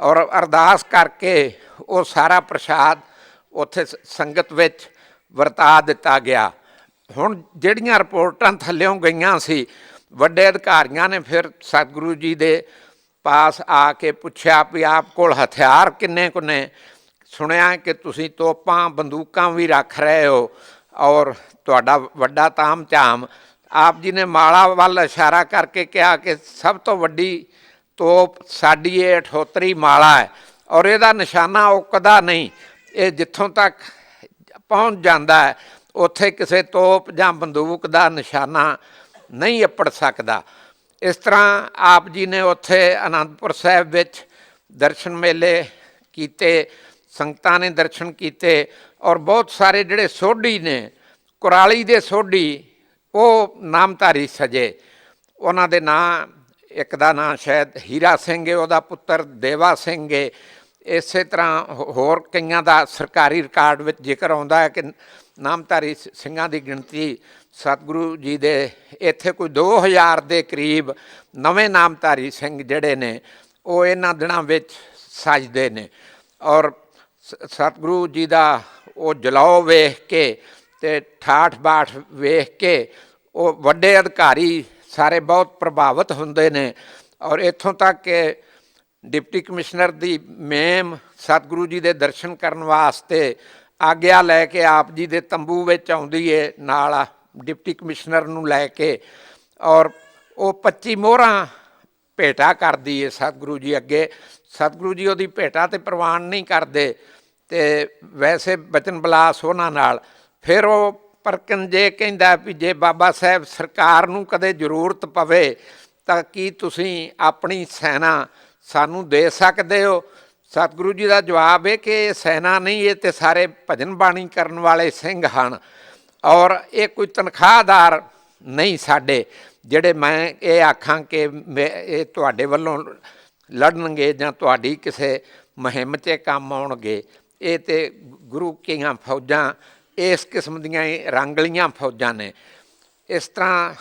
ਔਰ ਅਰਦਾਸ ਕਰਕੇ ਉਹ ਸਾਰਾ ਪ੍ਰਸ਼ਾਦ ਉੱਥੇ ਸ- ਸੰਗਤ ਵਿੱਚ ਵਰਤਾ ਦਿੱਤਾ ਗਿਆ। ਹੁਣ ਜਿਹੜੀਆਂ ਰਿਪੋਰਟਾਂ ਥੱਲਿਓਂ ਗਈਆਂ ਸੀ, ਵੱਡੇ ਅਧਿਕਾਰੀਆਂ ਨੇ ਫਿਰ ਸਤਿਗੁਰੂ ਜੀ ਦੇ ਪਾਸ ਆ ਕੇ ਪੁੱਛਿਆ ਵੀ ਆਪ ਕੋਲ ਹਥਿਆਰ ਕਿੰਨੇ ਕੁ ਨੇ? ਸੁਣਿਆ ਕਿ ਤੁਸੀਂ ਤੋਪਾਂ, ਬੰਦੂਕਾਂ ਵੀ ਰੱਖ ਰਹੇ ਹੋ ਔਰ ਤੁਹਾਡਾ ਵੱਡਾ ਤਾਮ ਝਾਮ ਆਪ ਜੀ ਨੇ ਮਾਲਾ ਵੱਲ ਇਸ਼ਾਰਾ ਕਰਕੇ ਕਿਹਾ ਕਿ ਸਭ ਤੋਂ ਵੱਡੀ ਤੋਪ ਸਾਡੀ ਇਹ 78 ਮਾਲਾ ਹੈ ਔਰ ਇਹਦਾ ਨਿਸ਼ਾਨਾ ਉਕਦਾ ਨਹੀਂ। ਇਹ ਜਿੱਥੋਂ ਤੱਕ ਪਹੁੰਚ ਜਾਂਦਾ ਹੈ, ਉੱਥੇ ਕਿਸੇ ਤੋਪ ਜਾਂ ਬੰਦੂਕ ਦਾ ਨਿਸ਼ਾਨਾ ਨਹੀਂ ਅਪੜ ਸਕਦਾ। ਇਸ ਤਰ੍ਹਾਂ ਆਪ ਜੀ ਨੇ ਉੱਥੇ ਆਨੰਦਪੁਰ ਸਾਹਿਬ ਵਿੱਚ ਦਰਸ਼ਨ ਮੇਲੇ ਕੀਤੇ। ਸੰਗਤਾਂ ਨੇ ਦਰਸ਼ਨ ਕੀਤੇ ਔਰ ਬਹੁਤ ਸਾਰੇ ਜਿਹੜੇ ਸੋਢੀ ਨੇ, ਕੁਰਾਲੀ ਦੇ ਸੋਢੀ, ਉਹ ਨਾਮਧਾਰੀ ਸਜੇ। ਉਹਨਾਂ ਦੇ ਨਾਂ, ਇੱਕ ਦਾ ਨਾਂ ਸ਼ਾਇਦ ਹੀਰਾ ਸਿੰਘ ਹੈ ਉਹਦਾ ਪੁੱਤਰ ਦੇਵਾ ਸਿੰਘ ਹੈ ਇਸੇ ਤਰ੍ਹਾਂ ਹੋ- ਹੋਰ ਕਈਆਂ ਦਾ ਸਰਕਾਰੀ ਰਿਕਾਰਡ ਵਿੱਚ ਜ਼ਿਕਰ ਆਉਂਦਾ ਹੈ ਕਿ ਨਾਮਧਾਰੀ ਸਿੰਘਾਂ ਦੀ ਗਿਣਤੀ ਸਤਿਗੁਰੂ ਜੀ ਦੇ ਇੱਥੇ ਕੋਈ 2000 ਦੇ ਕਰੀਬ ਨਵੇਂ ਨਾਮਧਾਰੀ ਸਿੰਘ ਜਿਹੜੇ ਨੇ, ਉਹ ਇਹਨਾਂ ਦਿਨਾਂ ਵਿੱਚ ਸਜਦੇ ਨੇ। ਔਰ ਸਤਿਗੁਰੂ ਜੀ ਦਾ ਉਹ ਜਲਾਓ ਵੇਖ ਕੇ ਤੇ ਠਾਠ ਬਾਠ ਵੇਖ ਕੇ ਉਹ ਵੱਡੇ ਅਧਿਕਾਰੀ ਸਾਰੇ ਬਹੁਤ ਪ੍ਰਭਾਵਿਤ ਹੁੰਦੇ ਨੇ ਔਰ ਇੱਥੋਂ ਤੱਕ ਕਿ ਡਿਪਟੀ ਕਮਿਸ਼ਨਰ ਦੀ ਮੇਮ ਸਤਿਗੁਰੂ ਜੀ ਦੇ ਦਰਸ਼ਨ ਕਰਨ ਵਾਸਤੇ ਆਗਿਆ ਲੈ ਕੇ ਆਪ ਜੀ ਦੇ ਤੰਬੂ ਵਿੱਚ ਆਉਂਦੀ ਏ, ਨਾਲ ਡਿਪਟੀ ਕਮਿਸ਼ਨਰ ਨੂੰ ਲੈ ਕੇ ਔਰ ਉਹ 25 ਮੋਹਰਾਂ ਭੇਟਾ ਕਰਦੀ ਏ ਸਤਿਗੁਰੂ ਜੀ ਅੱਗੇ ਸਤਿਗੁਰੂ ਜੀ ਉਹਦੀ ਭੇਟਾ ਤੇ ਪ੍ਰਵਾਨ ਨਹੀਂ ਕਰਦੇ ਤੇ ਵੈਸੇ ਬਚਨ ਬਲਾਸ ਉਹਨਾਂ ਨਾਲ। ਫਿਰ ਉਹ ਪਰਕਨ ਜੇ ਕਹਿੰਦਾ ਵੀ ਜੇ ਬਾਬਾ ਸਾਹਿਬ ਸਰਕਾਰ ਨੂੰ ਕਦੇ ਜ਼ਰੂਰਤ ਪਵੇ ਤਾਂ ਕੀ ਤੁਸੀਂ ਆਪਣੀ ਸੈਨਾ ਸਾਨੂੰ ਦੇ ਸਕਦੇ ਹੋ? ਸਤਿਗੁਰੂ ਜੀ ਦਾ ਜਵਾਬ ਹੈ ਕਿ ਇਹ ਸੈਨਾ ਨਹੀਂ, ਇਹ ਤੇ ਸਾਰੇ ਭਜਨ ਬਾਣੀ ਕਰਨ ਵਾਲੇ ਸਿੰਘ ਹਨ ਔਰ ਇਹ ਕੋਈ ਤਨਖਾਹਦਾਰ ਨਹੀਂ ਸਾਡੇ, ਜਿਹੜੇ ਮੈਂ ਇਹ ਆਖਾਂ ਕਿ ਮੈਂ- ਇਹ ਤੁਹਾਡੇ ਵੱਲੋਂ ਲੜਨਗੇ ਜਾਂ ਤੁਹਾਡੀ ਕਿਸੇ ਮੁਹਿੰਮ 'ਚ ਕੰਮ ਆਉਣਗੇ, ਇਹ ਤੇ ਗੁਰੂ ਕੀਆਂ ਫੌਜਾਂ, ਇਸ ਕਿਸਮ ਦੀਆਂ ਰੰਗਲੀਆਂ ਫੌਜਾਂ ਨੇ। ਇਸ ਤਰ੍ਹਾਂ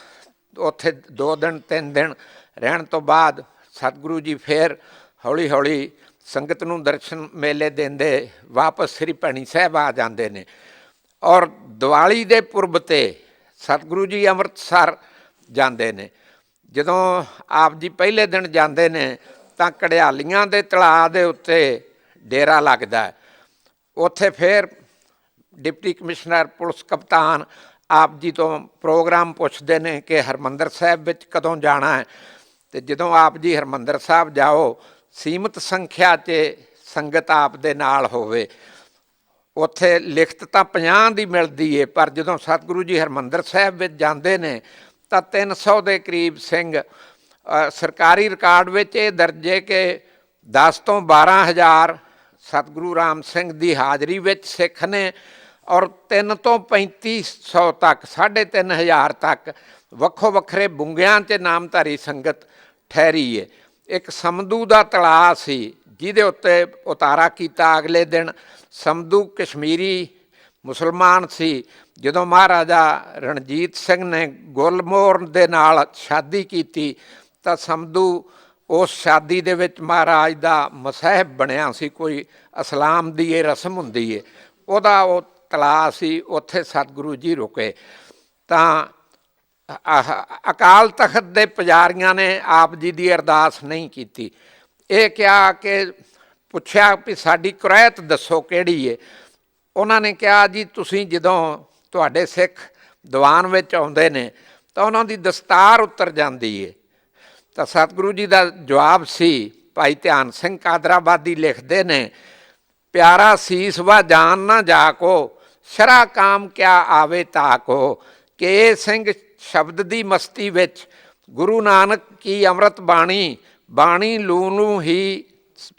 ਉੱਥੇ ਦੋ ਦਿਨ, ਤਿੰਨ ਦਿਨ ਰਹਿਣ ਤੋਂ ਬਾਅਦ ਸਤਿਗੁਰੂ ਜੀ ਫੇਰ ਹੌਲੀ ਹੌਲੀ ਸੰਗਤ ਨੂੰ ਦਰਸ਼ਨ ਮੇਲੇ ਦਿੰਦੇ, ਵਾਪਸ ਸ੍ਰੀ ਭੈਣੀ ਸਾਹਿਬ ਆ ਜਾਂਦੇ ਨੇ। ਔਰ ਦੀਵਾਲੀ ਦੇ ਪੁਰਬ ਤੇ ਸਤਿਗੁਰੂ ਜੀ ਅੰਮ੍ਰਿਤਸਰ ਜਾਂਦੇ ਨੇ। ਜਦੋਂ ਆਪ ਜੀ ਪਹਿਲੇ ਦਿਨ ਜਾਂਦੇ ਨੇ ਤਾਂ ਕੜਿਆਲੀਆਂ ਦੇ ਤਲਾਅ ਦੇ ਉੱਤੇ ਡੇਰਾ ਲੱਗਦਾ ਉੱਥੇ ਫਿਰ ਡਿਪਟੀ ਕਮਿਸ਼ਨਰ, ਪੁਲਿਸ ਕਪਤਾਨ ਆਪ ਜੀ ਤੋਂ ਪ੍ਰੋਗਰਾਮ ਪੁੱਛਦੇ ਨੇ ਕਿ ਹਰਮੰਦਰ ਸਾਹਿਬ ਵਿੱਚ ਕਦੋਂ ਜਾਣਾ ਹੈ। ਤੇ ਜਦੋਂ ਆਪ ਜੀ ਹਰਮੰਦਰ ਸਾਹਿਬ ਜਾਓ, ਸੀਮਤ ਸੰਖਿਆ 'ਚ ਸੰਗਤ ਆਪ ਦੇ ਨਾਲ ਹੋਵੇ। ਉੱਥੇ ਲਿਖਤ ਤਾਂ 50 ਦੀ ਮਿਲਦੀ ਏ, ਪਰ ਜਦੋਂ ਸਤਿਗੁਰੂ ਜੀ ਹਰਮੰਦਰ ਸਾਹਿਬ ਵਿੱਚ ਜਾਂਦੇ ਨੇ, ਤਾਂ 300 ਦੇ ਕਰੀਬ ਸਿੰਘ ਸਰਕਾਰੀ ਰਿਕਾਰਡ ਵਿੱਚ ਇਹ ਦਰਜ ਹੈ ਕਿ 10 ਤੋਂ 12000 ਸਤਿਗੁਰੂ ਰਾਮ ਸਿੰਘ ਦੀ ਹਾਜ਼ਰੀ ਵਿੱਚ ਸਿੱਖ ਨੇ ਔਰ 3 ਤੋਂ 3500 ਤੱਕ 3500 ਤੱਕ ਵੱਖੋ ਵੱਖਰੇ ਬੁੰਗਿਆਂ 'ਚ ਨਾਮਧਾਰੀ ਸੰਗਤ ਠਹਿਰੀ ਹੈ। ਇੱਕ ਸਮਦੂ ਦਾ ਤਲਾਅ ਸੀ, ਜਿਹਦੇ ਉੱਤੇ ਉਤਾਰਾ ਕੀਤਾ ਅਗਲੇ ਦਿਨ। ਸਮਦੂ ਕਸ਼ਮੀਰੀ ਮੁਸਲਮਾਨ ਸੀ, ਜਦੋਂ ਮਹਾਰਾਜਾ ਰਣਜੀਤ ਸਿੰਘ ਨੇ ਗੁਲਮੋਹਰ ਦੇ ਨਾਲ ਸ਼ਾਦੀ ਕੀਤੀ ਤਾਂ ਸਮਧੂ ਉਸ ਸ਼ਾਦੀ ਦੇ ਵਿੱਚ ਮਹਾਰਾਜ ਦਾ ਮਸਹਿਬ ਬਣਿਆ ਸੀ, ਕੋਈ ਇਸਲਾਮ ਦੀ ਇਹ ਰਸਮ ਹੁੰਦੀ ਏ। ਉਹਦਾ ਉਹ ਤਲਾਅ ਸੀ, ਉੱਥੇ ਸਤਿਗੁਰੂ ਜੀ ਰੁਕੇ। ਤਾਂ ਅਕਾਲ ਤਖਤ ਦੇ ਪੁਜਾਰੀਆਂ ਨੇ ਆਪ ਜੀ ਦੀ ਅਰਦਾਸ ਨਹੀਂ ਕੀਤੀ। ਇਹ ਕਿਹਾ ਕਿ ਪੁੱਛਿਆ ਵੀ ਸਾਡੀ ਕੁਰੈਤ ਦੱਸੋ ਕਿਹੜੀ ਏ। ਉਹਨਾਂ ਨੇ ਕਿਹਾ, ਜੀ ਤੁਸੀਂ ਜਦੋਂ ਤੁਹਾਡੇ ਸਿੱਖ ਦੀਵਾਨ ਵਿੱਚ ਆਉਂਦੇ ਨੇ, ਤਾਂ ਉਹਨਾਂ ਦੀ ਦਸਤਾਰ ਉਤਰ ਜਾਂਦੀ ਏ। ਤਾਂ ਸਤਿਗੁਰੂ ਜੀ ਦਾ ਜਵਾਬ ਸੀ, ਭਾਈ ਧਿਆਨ ਸਿੰਘ ਕਾਦਰਾਬਾਦੀ ਲਿਖਦੇ ਨੇ, ਪਿਆਰਾ ਸੀਸ ਵਾ ਜਾਨ ਨਾ ਜਾ ਕੋ ਸ਼ਰਾ ਕਾਮ ਕਿਆ ਆਵੇ ਤਾ ਕੋ ਕਿ ਸਿੰਘ ਸ਼ਬਦ ਦੀ ਮਸਤੀ ਵਿੱਚ ਗੁਰੂ ਨਾਨਕ ਕੀ ਅੰਮ੍ਰਿਤ ਬਾਣੀ ਬਾਣੀ ਲੂ ਨੂੰ ਹੀ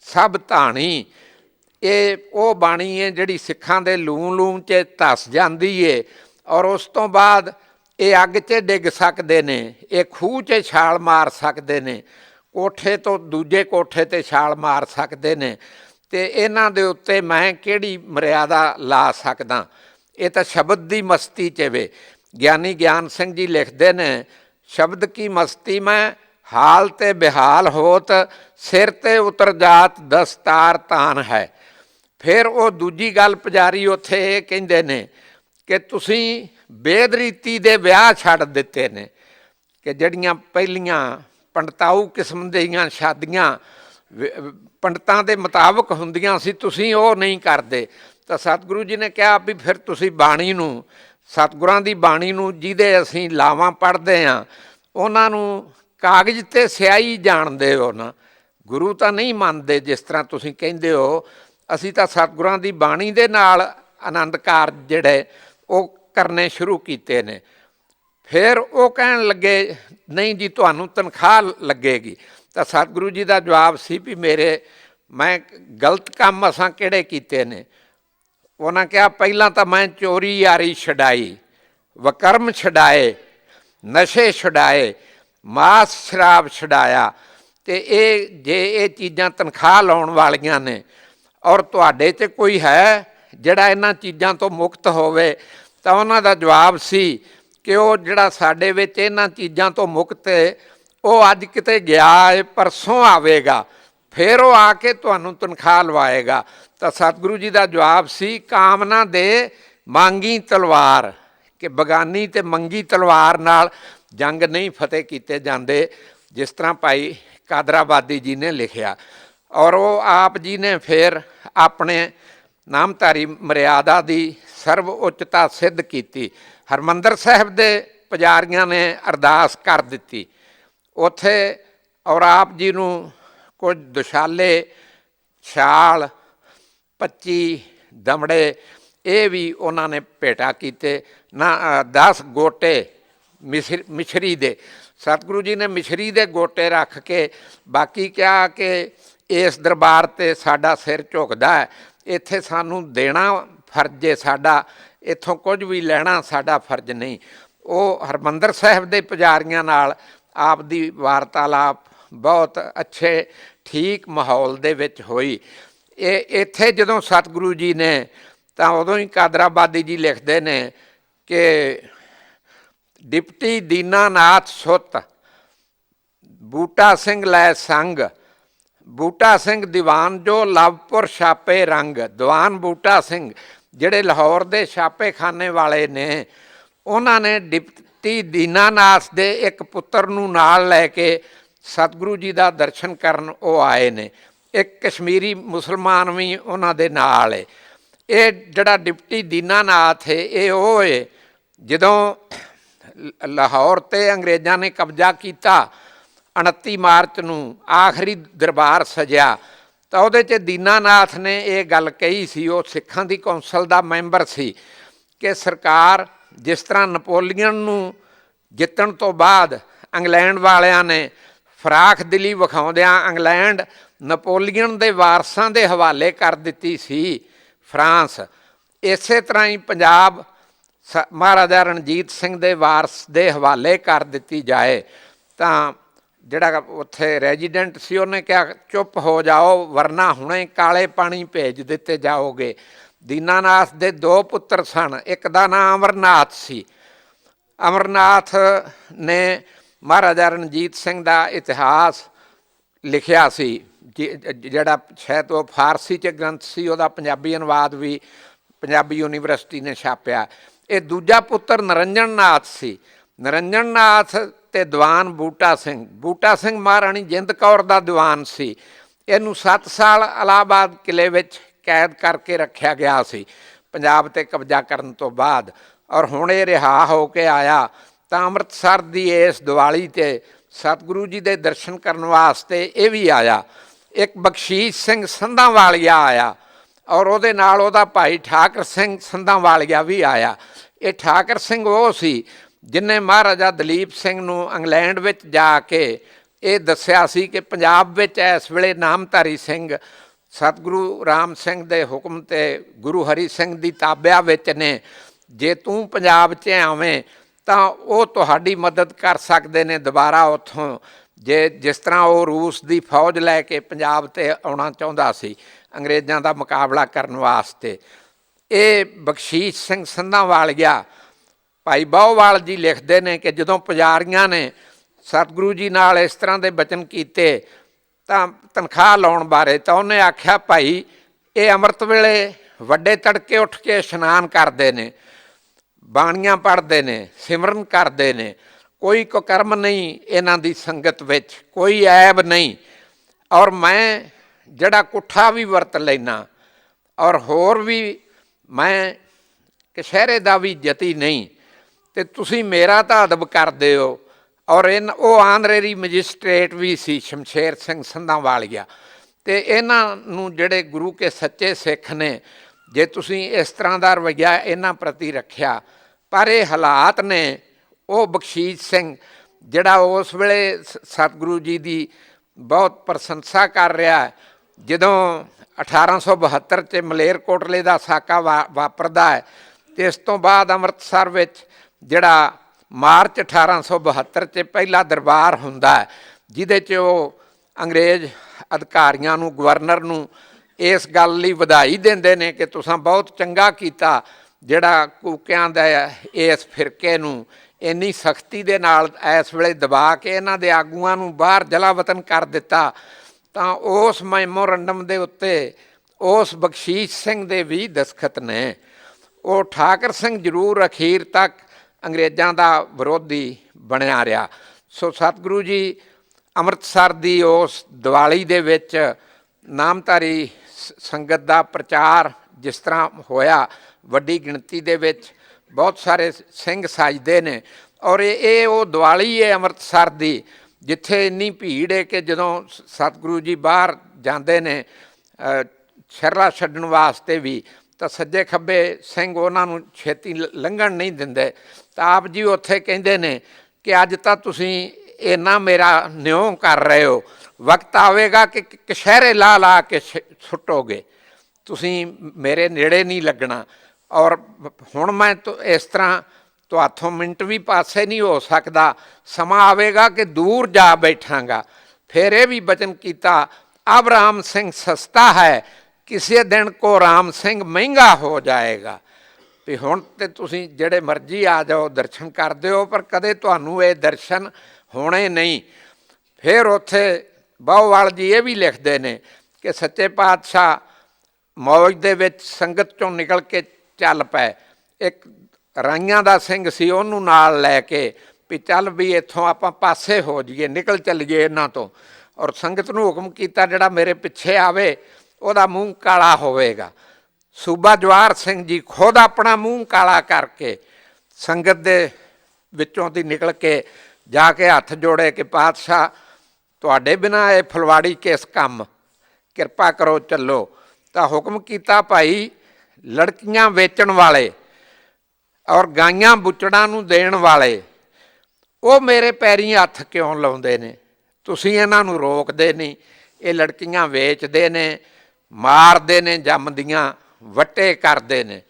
ਸਭ ਧਾਣੀ। ਇਹ ਉਹ ਬਾਣੀ ਹੈ ਜਿਹੜੀ ਸਿੱਖਾਂ ਦੇ ਲੂਣ ਲੂਣ 'ਚ ਧਸ ਜਾਂਦੀ ਏ ਔਰ ਉਸ ਤੋਂ ਬਾਅਦ ਇਹ ਅੱਗ 'ਚ ਡਿੱਗ ਸਕਦੇ ਨੇ, ਇਹ ਖੂਹ 'ਚ ਛਾਲ ਮਾਰ ਸਕਦੇ ਨੇ, ਕੋਠੇ ਤੋਂ ਦੂਜੇ ਕੋਠੇ ਤੇ ਛਾਲ ਮਾਰ ਸਕਦੇ ਨੇ ਤੇ ਇਹਨਾਂ ਦੇ ਉੱਤੇ ਮੈਂ ਕਿਹੜੀ ਮਰਿਆਦਾ ਲਾ ਸਕਦਾ? ਇਹ ਤਾਂ ਸ਼ਬਦ ਦੀ ਮਸਤੀ 'ਚ ਵੇ। ਗਿਆਨੀ ਗਿਆਨ ਸਿੰਘ ਜੀ ਲਿਖਦੇ ਨੇ, ਸ਼ਬਦ ਕੀ ਮਸਤੀ ਮੈਂ? ਹਾਲ ਤੇ ਬਿਹਾਲ ਹੋਤ, ਸਿਰ ਤੇ ਉਤਰ ਜਾਤ ਦਸਤਾਰ ਤਾਨ ਹੈ। ਫਿਰ ਉਹ ਦੂਜੀ ਗੱਲ ਪੁਜਾਰੀ ਉੱਥੇ ਇਹ ਕਹਿੰਦੇ ਨੇ ਕਿ ਤੁਸੀਂ ਬੇਦਰੀਤੀ ਦੇ ਵਿਆਹ ਛੱਡ ਦਿੱਤੇ ਨੇ ਕਿ ਜਿਹੜੀਆਂ ਪਹਿਲੀਆਂ ਪੰਡਤਾਊ ਕਿਸਮ ਦੀਆਂ ਸ਼ਾਦੀਆਂ ਵ- ਪੰਡਤਾਂ ਦੇ ਮੁਤਾਬਕ ਹੁੰਦੀਆਂ ਸੀ, ਤੁਸੀਂ ਉਹ ਨਹੀਂ ਕਰਦੇ। ਤਾਂ ਸਤਿਗੁਰੂ ਜੀ ਨੇ ਕਿਹਾ ਵੀ ਫਿਰ ਤੁਸੀਂ ਬਾਣੀ ਨੂੰ, ਸਤਿਗੁਰਾਂ ਦੀ ਬਾਣੀ ਨੂੰ ਜਿਹਦੇ ਅਸੀਂ ਲਾਵਾਂ ਪੜ੍ਹਦੇ ਆ ਉਹਨਾਂ ਨੂੰ ਕਾਗਜ਼ ਤੇ ਸਿਆਹੀ ਜਾਣਦੇ ਹੋ ਨਾ। ਗੁਰੂ ਤਾਂ ਨਹੀਂ ਮੰਨਦੇ ਜਿਸ ਤਰ੍ਹਾਂ ਤੁਸੀਂ ਕਹਿੰਦੇ ਹੋ। ਅਸੀਂ ਤਾਂ ਸਤਿਗੁਰਾਂ ਦੀ ਬਾਣੀ ਦੇ ਨਾਲ ਆਨੰਦ ਕਾਰਜ ਜਿਹੜੇ, ਉਹ ਕਰਨੇ ਸ਼ੁਰੂ ਕੀਤੇ ਨੇ। ਫਿਰ ਉਹ ਕਹਿਣ ਲੱਗੇ, ਨਹੀਂ ਜੀ, ਤੁਹਾਨੂੰ ਤਨਖਾਹ ਲੱਗੇਗੀ। ਤਾਂ ਸਤਿਗੁਰੂ ਜੀ ਦਾ ਜਵਾਬ ਸੀ ਵੀ ਮੇਰੇ, ਮੈਂ ਗਲਤ ਕੰਮ ਅਸਾਂ ਕਿਹੜੇ ਕੀਤੇ ਨੇ? ਉਹਨਾਂ ਕਿਹਾ, ਪਹਿਲਾਂ ਤਾਂ ਮੈਂ ਚੋਰੀ ਯਾਰੀ ਛਡਾਈ, ਵਕਰਮ ਛਡਾਏ, ਨਸ਼ੇ ਛਡਾਏ, ਮਾਸ ਸ਼ਰਾਬ ਛਡਾਇਆ ਤੇ ਇਹ, ਜੇ ਇਹ ਚੀਜ਼ਾਂ ਤਨਖਾਹ ਲਾਉਣ ਵਾਲੀਆਂ ਨੇ ਔਰ ਤੁਹਾਡੇ 'ਚ ਕੋਈ ਹੈ ਜਿਹੜਾ ਇਹਨਾਂ ਚੀਜ਼ਾਂ ਤੋਂ ਮੁਕਤ ਹੋਵੇ ਤਾਂ ਉਹਨਾਂ ਦਾ ਜਵਾਬ ਸੀ ਕਿ ਉਹ ਜਿਹੜਾ ਸਾਡੇ ਵਿੱਚ ਇਹਨਾਂ ਚੀਜ਼ਾਂ ਤੋਂ ਮੁਕਤ ਹੈ, ਉਹ ਅੱਜ ਕਿਤੇ ਗਿਆ ਹੈ, ਪਰਸੋਂ ਆਵੇਗਾ, ਫਿਰ ਉਹ ਆ ਕੇ ਤੁਹਾਨੂੰ ਤਨਖਾਹ ਲਵਾਏਗਾ। ਤਾਂ ਸਤਿਗੁਰੂ ਜੀ ਦਾ ਜਵਾਬ ਸੀ, ਕਾਮਨਾ ਦੇ ਮੰਗੀ ਤਲਵਾਰ, ਕਿ ਬਗਾਨੀ ਤੇ ਮੰਗੀ ਤਲਵਾਰ ਨਾਲ ਜੰਗ ਨਹੀਂ ਫਤਿਹ ਕੀਤੇ ਜਾਂਦੇ, ਜਿਸ ਤਰ੍ਹਾਂ ਭਾਈ ਕਾਦਰਾਬਾਦੀ ਜੀ ਨੇ ਲਿਖਿਆ। ਔਰ ਉਹ ਆਪ ਜੀ ਨੇ ਫਿਰ ਆਪਣੇ ਨਾਮਧਾਰੀ ਮਰਿਆਦਾ ਦੀ ਸਰਵ ਉੱਚਤਾ ਸਿੱਧ ਕੀਤੀ। ਹਰਮੰਦਰ ਸਾਹਿਬ ਦੇ ਪੁਜਾਰੀਆਂ ਨੇ ਅਰਦਾਸ ਕਰ ਦਿੱਤੀ। ਉਥੇ ਔਰ ਆਪ ਜੀ ਨੂੰ ਕੁਝ ਦੁਸ਼ਾਲੇ, ਛਾਲ 25 ਦਮੜੇ ਇਹ ਵੀ ਉਹਨਾਂ ਨੇ ਭੇਟਾ ਕੀਤੇ। ਨਾ 10 ਗੋਟੇ ਮਿਸਰ- ਮਿਸ਼ਰੀ ਦੇ। ਸਤਿਗੁਰੂ ਜੀ ਨੇ ਮਿਸ਼ਰੀ ਦੇ ਗੋਟੇ ਰੱਖ ਕੇ ਬਾਕੀ ਕਿਹਾ ਕਿ ਇਸ ਦਰਬਾਰ ਤੇ ਸਾਡਾ ਸਿਰ ਝੁਕਦਾ ਹੈ। ਇੱਥੇ ਸਾਨੂੰ ਦੇਣਾ ਫਰਜ਼ ਹੈ, ਸਾਡਾ ਇੱਥੋਂ ਕੁਝ ਵੀ ਲੈਣਾ ਸਾਡਾ ਫਰਜ਼ ਨਹੀਂ। ਉਹ ਹਰਮੰਦਰ ਸਾਹਿਬ ਦੇ ਪੁਜਾਰੀਆਂ ਨਾਲ ਆਪ ਦੀ ਵਾਰਤਾਲਾਪ ਬਹੁਤ ਅੱਛੇ, ਠੀਕ ਮਾਹੌਲ ਦੇ ਵਿੱਚ ਹੋਈ। ਇਹ ਇੱਥੇ ਜਦੋਂ ਸਤਿਗੁਰੂ ਜੀ ਨੇ ਤਾਂ ਉਦੋਂ ਹੀ ਕਾਦਰਾਬਾਦੀ ਜੀ ਲਿਖਦੇ ਨੇ ਕਿ ਡਿਪਟੀ ਦੀਨਾਨਾਥ ਸੁੱਤ, ਬੂਟਾ ਸਿੰਘ ਲੈ ਸੰਗ ਬੂਟਾ ਸਿੰਘ ਦੀਵਾਨ ਜੋ ਲਵਪੁਰ ਛਾਪੇ ਰੰਗ, ਦੀਵਾਨ ਬੂਟਾ ਸਿੰਘ, ਜਿਹੜੇ ਲਾਹੌਰ ਦੇ ਛਾਪੇਖਾਨੇ ਵਾਲੇ ਨੇ, ਉਹਨਾਂ ਨੇ ਡਿਪਟੀ ਦੀਨਾਨਾਥ ਦੇ ਇੱਕ ਪੁੱਤਰ ਨੂੰ ਨਾਲ ਲੈ ਕੇ ਸਤਿਗੁਰੂ ਜੀ ਦਾ ਦਰਸ਼ਨ ਕਰਨ ਉਹ ਆਏ ਨੇ। ਇੱਕ ਕਸ਼ਮੀਰੀ ਮੁਸਲਮਾਨ ਵੀ ਉਹਨਾਂ ਦੇ ਨਾਲ ਹੈ ਇਹ ਜਿਹੜਾ ਡਿਪਟੀ ਦੀਨਾਨਾਥ ਹੈ ਇਹ ਉਹ ਹੈ ਜਦੋਂ ਲ- ਲਾਹੌਰ ਤੇ ਅੰਗਰੇਜ਼ਾਂ ਨੇ ਕਬਜ਼ਾ ਕੀਤਾ 29 ਮਾਰਚ ਨੂੰ ਆਖਰੀ ਦਰਬਾਰ ਸਜਿਆ। ਤਾਂ ਉਹਦੇ 'ਚ ਦੀਨਾਨਾਥ ਨੇ ਇਹ ਗੱਲ ਕਹੀ ਸੀ, ਉਹ ਸਿੱਖਾਂ ਦੀ ਕੌਂਸਲ ਦਾ ਮੈਂਬਰ ਸੀ ਕਿ ਸਰਕਾਰ ਜਿਸ ਤਰ੍ਹਾਂ ਨਪੋਲੀਅਨ ਨੂੰ ਜਿੱਤਣ ਤੋਂ ਬਾਅਦ ਇੰਗਲੈਂਡ ਵਾਲਿਆਂ ਨੇ ਫਰਾਖ ਦਿਲੀ ਵਿਖਾਉਂਦਿਆਂ ਇੰਗਲੈਂਡ ਨਪੋਲੀਅਨ ਦੇ ਵਾਰਸਾਂ ਦੇ ਹਵਾਲੇ ਕਰ ਦਿੱਤੀ ਸੀ ਫਰਾਂਸ। ਇਸੇ ਤਰ੍ਹਾਂ ਹੀ ਪੰਜਾਬ ਸ- ਮਹਾਰਾਜਾ ਰਣਜੀਤ ਸਿੰਘ ਦੇ ਵਾਰਸ ਦੇ ਹਵਾਲੇ ਕਰ ਦਿੱਤੀ ਜਾਏ। ਤਾਂ ਜਿਹੜਾ ਉੱਥੇ ਰੈਜ਼ੀਡੈਂਟ ਸੀ, ਉਹਨੇ ਕਿਹਾ, ਚੁੱਪ ਹੋ ਜਾਓ, ਵਰਨਾ ਹੁਣੇ ਕਾਲੇ ਪਾਣੀ ਭੇਜ ਦਿੱਤੇ ਜਾਓਗੇ। ਦੀਨਾਨਾਥ ਦੇ ਦੋ ਪੁੱਤਰ ਸਨ, ਇੱਕ ਦਾ ਨਾਮ ਅਮਰਨਾਥ ਸੀ। ਅਮਰਨਾਥ ਨੇ ਮਹਾਰਾਜਾ ਰਣਜੀਤ ਸਿੰਘ ਦਾ ਇਤਿਹਾਸ ਲਿਖਿਆ ਸੀ ਜਿਹੜਾ ਸ਼ਾਇਦ ਉਹ ਫਾਰਸੀ ਚ ਗ੍ਰੰਥ ਸੀ, ਉਹਦਾ ਪੰਜਾਬੀ ਅਨੁਵਾਦ ਵੀ ਪੰਜਾਬੀ ਯੂਨੀਵਰਸਿਟੀ ਨੇ ਛਾਪਿਆ। ਇਹ ਦੂਜਾ ਪੁੱਤਰ ਨਰੰਜਨ ਨਾਥ ਸੀ। ਨਰੰਜਨ ਨਾਥ ਤੇ ਦੀਵਾਨ ਬੂਟਾ ਸਿੰਘ। ਬੂਟਾ ਸਿੰਘ ਮਹਾਰਾਣੀ ਜਿੰਦ ਕੌਰ ਦਾ ਦੀਵਾਨ ਸੀ। ਇਹਨੂੰ 7 ਸਾਲ ਇਲਾਹਾਬਾਦ ਕਿਲੇ ਵਿੱਚ ਕੈਦ ਕਰਕੇ ਰੱਖਿਆ ਗਿਆ ਸੀ, ਪੰਜਾਬ ਤੇ ਕਬਜ਼ਾ ਕਰਨ ਤੋਂ ਬਾਅਦ। ਔਰ ਹੁਣ ਇਹ ਰਿਹਾ ਹੋ ਕੇ ਆਇਆ ਤਾਂ ਅੰਮ੍ਰਿਤਸਰ ਦੀ ਇਸ ਦੀਵਾਲੀ ਤੇ ਸਤਿਗੁਰੂ ਜੀ ਦੇ ਦਰਸ਼ਨ ਕਰਨ ਵਾਸਤੇ ਇਹ ਵੀ ਆਇਆ। ਇੱਕ ਬਖਸ਼ੀਸ਼ ਸਿੰਘ ਸੰਧਾਂ ਵਾਲੀਆ ਆਇਆ ਔਰ ਉਹਦੇ ਨਾਲ ਉਹਦਾ ਭਾਈ ਠਾਕਰ ਸਿੰਘ ਸੰਧਾਂ ਵਾਲੀਆ ਵੀ ਆਇਆ। ਇਹ ਠਾਕਰ ਸਿੰਘ ਉਹ ਸੀ ਜਿਨੇ ਮਹਾਰਾਜਾ ਦਲੀਪ ਸਿੰਘ ਨੂੰ ਇੰਗਲੈਂਡ ਵਿੱਚ ਜਾ ਕੇ ਇਹ ਦੱਸਿਆ ਸੀ ਕਿ ਪੰਜਾਬ ਵਿੱਚ ਇਸ ਵੇਲੇ ਨਾਮਧਾਰੀ ਸਿੰਘ ਸਤਿਗੁਰੂ ਰਾਮ ਸਿੰਘ ਦੇ ਹੁਕਮ ਤੇ ਗੁਰੂ ਹਰੀ ਸਿੰਘ ਦੀ ਤਾਬਿਆ ਵਿੱਚ ਨੇ। ਜੇ ਤੂੰ ਪੰਜਾਬ 'ਚ ਆਵੇਂ ਤਾਂ ਉਹ ਤੁਹਾਡੀ ਮਦਦ ਕਰ ਸਕਦੇ ਨੇ ਦੁਬਾਰਾ ਉੱਥੋਂ। ਜੇ ਜਿਸ ਤਰ੍ਹਾਂ ਉਹ ਰੂਸ ਦੀ ਫੌਜ ਲੈ ਕੇ ਪੰਜਾਬ ਤੇ ਆਉਣਾ ਚਾਹੁੰਦਾ ਸੀ, ਅੰਗਰੇਜ਼ਾਂ ਦਾ ਮੁਕਾਬਲਾ ਕਰਨ ਵਾਸਤੇ। ਇਹ ਬਖਸ਼ੀਸ਼ ਸਿੰਘ ਸੰਧਾਂ ਵਾਲੀਆ ਭਾਈ ਬਹੁਵਾਲ ਜੀ ਲਿਖਦੇ ਨੇ ਕਿ ਜਦੋਂ ਪੁਜਾਰੀਆਂ ਨੇ ਸਤਿਗੁਰੂ ਜੀ ਨਾਲ ਇਸ ਤਰ੍ਹਾਂ ਦੇ ਬਚਨ ਕੀਤੇ ਤਾਂ ਤਨਖਾਹ ਲਾਉਣ ਬਾਰੇ ਤਾਂ ਉਹਨੇ ਆਖਿਆ, ਭਾਈ, ਇਹ ਅੰਮ੍ਰਿਤ ਵੇਲੇ ਵੱਡੇ ਤੜਕੇ ਉੱਠ ਕੇ ਇਸ਼ਨਾਨ ਕਰਦੇ ਨੇ, ਬਾਣੀਆਂ ਪੜ੍ਹਦੇ ਨੇ, ਸਿਮਰਨ ਕਰਦੇ ਨੇ। ਕੋਈ ਕੁਕਰਮ ਨਹੀਂ ਇਹਨਾਂ ਦੀ ਸੰਗਤ ਵਿੱਚ, ਕੋਈ ਐਬ ਨਹੀਂ। ਔਰ ਮੈਂ ਜਿਹੜਾ ਕੁੱਠਾ ਵੀ ਵਰਤ ਲੈਣਾ ਔਰ ਹੋਰ ਵੀ ਮੈਂ ਕਸ਼ਹਿਰੇ ਦਾ ਵੀ ਜਤੀ ਨਹੀਂ। ਤੇ ਤੁਸੀਂ ਮੇਰਾ ਤਾਂ ਅਦਬ ਕਰਦੇ ਹੋ। ਔਰ ਇਹ ਉਹ ਆਨਰੇਰੀ ਮੈਜਿਸਟ੍ਰੇਟ ਵੀ ਸੀ, ਸ਼ਮਸ਼ੇਰ ਸਿੰਘ ਸੰਧਾਂ ਵਾਲੀਆ ਤੇ ਇਹਨਾਂ ਨੂੰ ਜਿਹੜੇ ਗੁਰੂ ਕੇ ਸੱਚੇ ਸਿੱਖ ਨੇ, ਜੇ ਤੁਸੀਂ ਇਸ ਤਰ੍ਹਾਂ ਦਾ ਰਵੱਈਆ ਇਹਨਾਂ ਪ੍ਰਤੀ ਰੱਖਿਆ, ਪਰ ਇਹ ਹਾਲਾਤ ਨੇ, ਉਹ ਬਖਸ਼ੀਸ਼ ਸਿੰਘ, ਜਿਹੜਾ ਉਸ ਵੇਲੇ ਸ- ਸਤਿਗੁਰੂ ਜੀ ਦੀ ਬਹੁਤ ਪ੍ਰਸ਼ੰਸਾ ਕਰ ਰਿਹਾ ਹੈ, ਜਦੋਂ 1872 ਚ ਮਲੇਰਕੋਟਲੇ ਦਾ ਸਾਕਾ ਵਾ- ਵਾਪਰਦਾ ਹੈ, ਤੇ ਇਸ ਤੋਂ ਬਾਅਦ ਅੰਮ੍ਰਿਤਸਰ ਵਿੱਚ ਜਿਹੜਾ ਮਾਰਚ 1872 ਚ ਪਹਿਲਾ ਦਰਬਾਰ ਹੁੰਦਾ ਜਿਹਦੇ ਚ ਉਹ ਅੰਗਰੇਜ਼ ਅਧਿਕਾਰੀਆਂ ਨੂੰ, ਗਵਰਨਰ ਨੂੰ ਇਸ ਗੱਲ ਲਈ ਵਧਾਈ ਦਿੰਦੇ ਨੇ ਕਿ ਤੁਸੀਂ ਬਹੁਤ ਚੰਗਾ ਕੀਤਾ, ਜਿਹੜਾ ਕੂਕਿਆਂ ਦਾ ਇਸ ਫਿਰਕੇ ਨੂੰ ਇੰਨੀ ਸਖਤੀ ਦੇ ਨਾਲ ਇਸ ਵੇਲੇ ਦਬਾ ਕੇ ਇਹਨਾਂ ਦੇ ਆਗੂਆਂ ਨੂੰ ਬਾਹਰ ਜਲਾ ਵਤਨ ਕਰ ਦਿੱਤਾ, ਤਾਂ ਉਸ ਮੈਮੋਰੰਡਮ ਦੇ ਉੱਤੇ ਉਸ ਬਖਸ਼ੀਸ਼ ਸਿੰਘ ਦੇ ਵੀ ਦਸਖਤ ਨੇ। ਉਹ ਠਾਕਰ ਸਿੰਘ ਜ਼ਰੂਰ ਅਖੀਰ ਤੱਕ ਅੰਗਰੇਜ਼ਾਂ ਦਾ ਵਿਰੋਧੀ ਬਣਿਆ ਰਿਹਾ। ਸੋ ਸਤਿਗੁਰੂ ਜੀ ਅੰਮ੍ਰਿਤਸਰ ਦੀ ਉਸ ਦੀਵਾਲੀ ਦੇ ਵਿੱਚ ਨਾਮਧਾਰੀ ਸ- ਸੰਗਤ ਦਾ ਪ੍ਰਚਾਰ ਜਿਸ ਤਰ੍ਹਾਂ ਹੋਇਆ ਵੱਡੀ ਗਿਣਤੀ ਦੇ ਵਿੱਚ ਬਹੁਤ ਸਾਰੇ ਸਿੰਘ ਸਜਦੇ ਨੇ ਔਰ ਇਹ ਇਹ ਉਹ ਦੀਵਾਲੀ ਹੈ ਅੰਮ੍ਰਿਤਸਰ ਦੀ ਜਿੱਥੇ ਇੰਨੀ ਭੀੜ ਹੈ ਕਿ ਜਦੋਂ ਸ- ਸਤਿਗੁਰੂ ਜੀ ਬਾਹਰ ਜਾਂਦੇ ਨੇ ਅ, ਸ਼ਰਲਾ ਛੱਡਣ ਵਾਸਤੇ ਵੀ ਤਾਂ ਸੱਜੇ ਖੱਬੇ ਸਿੰਘ ਉਹਨਾਂ ਨੂੰ ਛੇਤੀ ਲ- ਲੰਘਣ ਨਹੀਂ ਦਿੰਦੇ। ਤਾਂ ਆਪ ਜੀ ਉੱਥੇ ਕਹਿੰਦੇ ਨੇ ਕਿ ਅੱਜ ਤਾਂ ਤੁਸੀਂ ਇੰਨਾ ਮੇਰਾ ਨਿਉ ਕਰ ਰਹੇ ਹੋ। ਵਕਤ ਆਵੇਗਾ ਕਿ ਕਿ- ਕਸ਼ਹਿਰੇ ਲਾ ਲਾ ਕੇ ਛੁੱਟੋਗੇ ਤੁਸੀਂ ਮੇਰੇ ਨੇੜੇ ਨਹੀਂ ਲੱਗਣਾ। ਔਰ ਹੁਣ ਮੈਂ ਇਸ ਤਰ੍ਹਾਂ ਤੁਹਾਥੋਂ ਮਿੰਟ ਵੀ ਪਾਸੇ ਨਹੀਂ ਹੋ ਸਕਦਾ। ਸਮਾਂ ਆਵੇਗਾ ਕਿ ਦੂਰ ਜਾ ਬੈਠਾਂਗਾ। ਫਿਰ ਇਹ ਵੀ ਬਚਨ ਕੀਤਾ, ਅਬ ਰਾਮ ਸਿੰਘ ਸਸਤਾ ਹੈ, ਕਿਸੇ ਦਿਨ ਕੋ ਰਾਮ ਸਿੰਘ ਮਹਿੰਗਾ ਹੋ ਜਾਏਗਾ। ਵੀ ਹੁਣ ਤੇ ਤੁਸੀਂ ਜਿਹੜੇ ਮਰਜ਼ੀ ਆ ਜਾਓ, ਦਰਸ਼ਨ ਕਰਦੇ ਹੋ ਪਰ ਕਦੇ ਤੁਹਾਨੂੰ ਇਹ ਦਰਸ਼ਨ ਹੋਣੇ ਨਹੀਂ। ਫਿਰ ਉੱਥੇ ਬਾਹੋਵਾਲ ਜੀ ਇਹ ਵੀ ਲਿਖਦੇ ਨੇ ਕਿ ਸੱਚੇ ਪਾਤਸ਼ਾਹ ਮੌਜ ਦੇ ਵਿੱਚ ਸੰਗਤ ਚੋਂ ਨਿਕਲ ਕੇ ਚੱਲ ਪਏ। ਇੱਕ ਰਾਈਆਂ ਦਾ ਸਿੰਘ ਸੀ, ਉਹਨੂੰ ਨਾਲ ਲੈ ਕੇ ਵੀ ਚੱਲ ਵੀ ਇੱਥੋਂ ਆਪਾਂ ਪਾਸੇ ਹੋ ਜਾਈਏ, ਨਿਕਲ ਚੱਲੀਏ ਇਹਨਾਂ ਤੋਂ। ਔਰ ਸੰਗਤ ਨੂੰ ਹੁਕਮ ਕੀਤਾ, ਜਿਹੜਾ ਮੇਰੇ ਪਿੱਛੇ ਆਵੇ, ਉਹਦਾ ਮੂੰਹ ਕਾਲਾ ਹੋਵੇਗਾ। ਸੂਬਾ ਜਵਾਰ ਸਿੰਘ ਜੀ ਖੁਦ ਆਪਣਾ ਮੂੰਹ ਕਾਲਾ ਕਰਕੇ ਸੰਗਤ ਦੇ ਵਿੱਚੋਂ ਦੀ ਨਿਕਲ ਕੇ ਜਾ ਕੇ ਹੱਥ ਜੋੜੇ ਕਿ ਪਾਤਸ਼ਾਹ, ਤੁਹਾਡੇ ਬਿਨਾ ਇਹ ਫਲਵਾੜੀ ਕਿਸ ਕੰਮ, ਕਿਰਪਾ ਕਰੋ ਚੱਲੋ। ਤਾਂ ਹੁਕਮ ਕੀਤਾ ਭਾਈ, ਲੜਕੀਆਂ ਵੇਚਣ ਵਾਲੇ ਔਰ ਗਾਈਆਂ ਬੁੱਚੜਾਂ ਨੂੰ ਦੇਣ ਵਾਲੇ, ਉਹ ਮੇਰੇ ਪੈਰੀਂ ਹੱਥ ਕਿਉਂ ਲਾਉਂਦੇ ਨੇ? ਤੁਸੀਂ ਇਹਨਾਂ ਨੂੰ ਰੋਕਦੇ ਨਹੀਂ, ਇਹ ਲੜਕੀਆਂ ਵੇਚਦੇ ਨੇ, ਮਾਰਦੇ ਨੇ ਜੰਮਦੀਆਂ ਵੱਟੇ ਕਰਦੇ ਨੇ।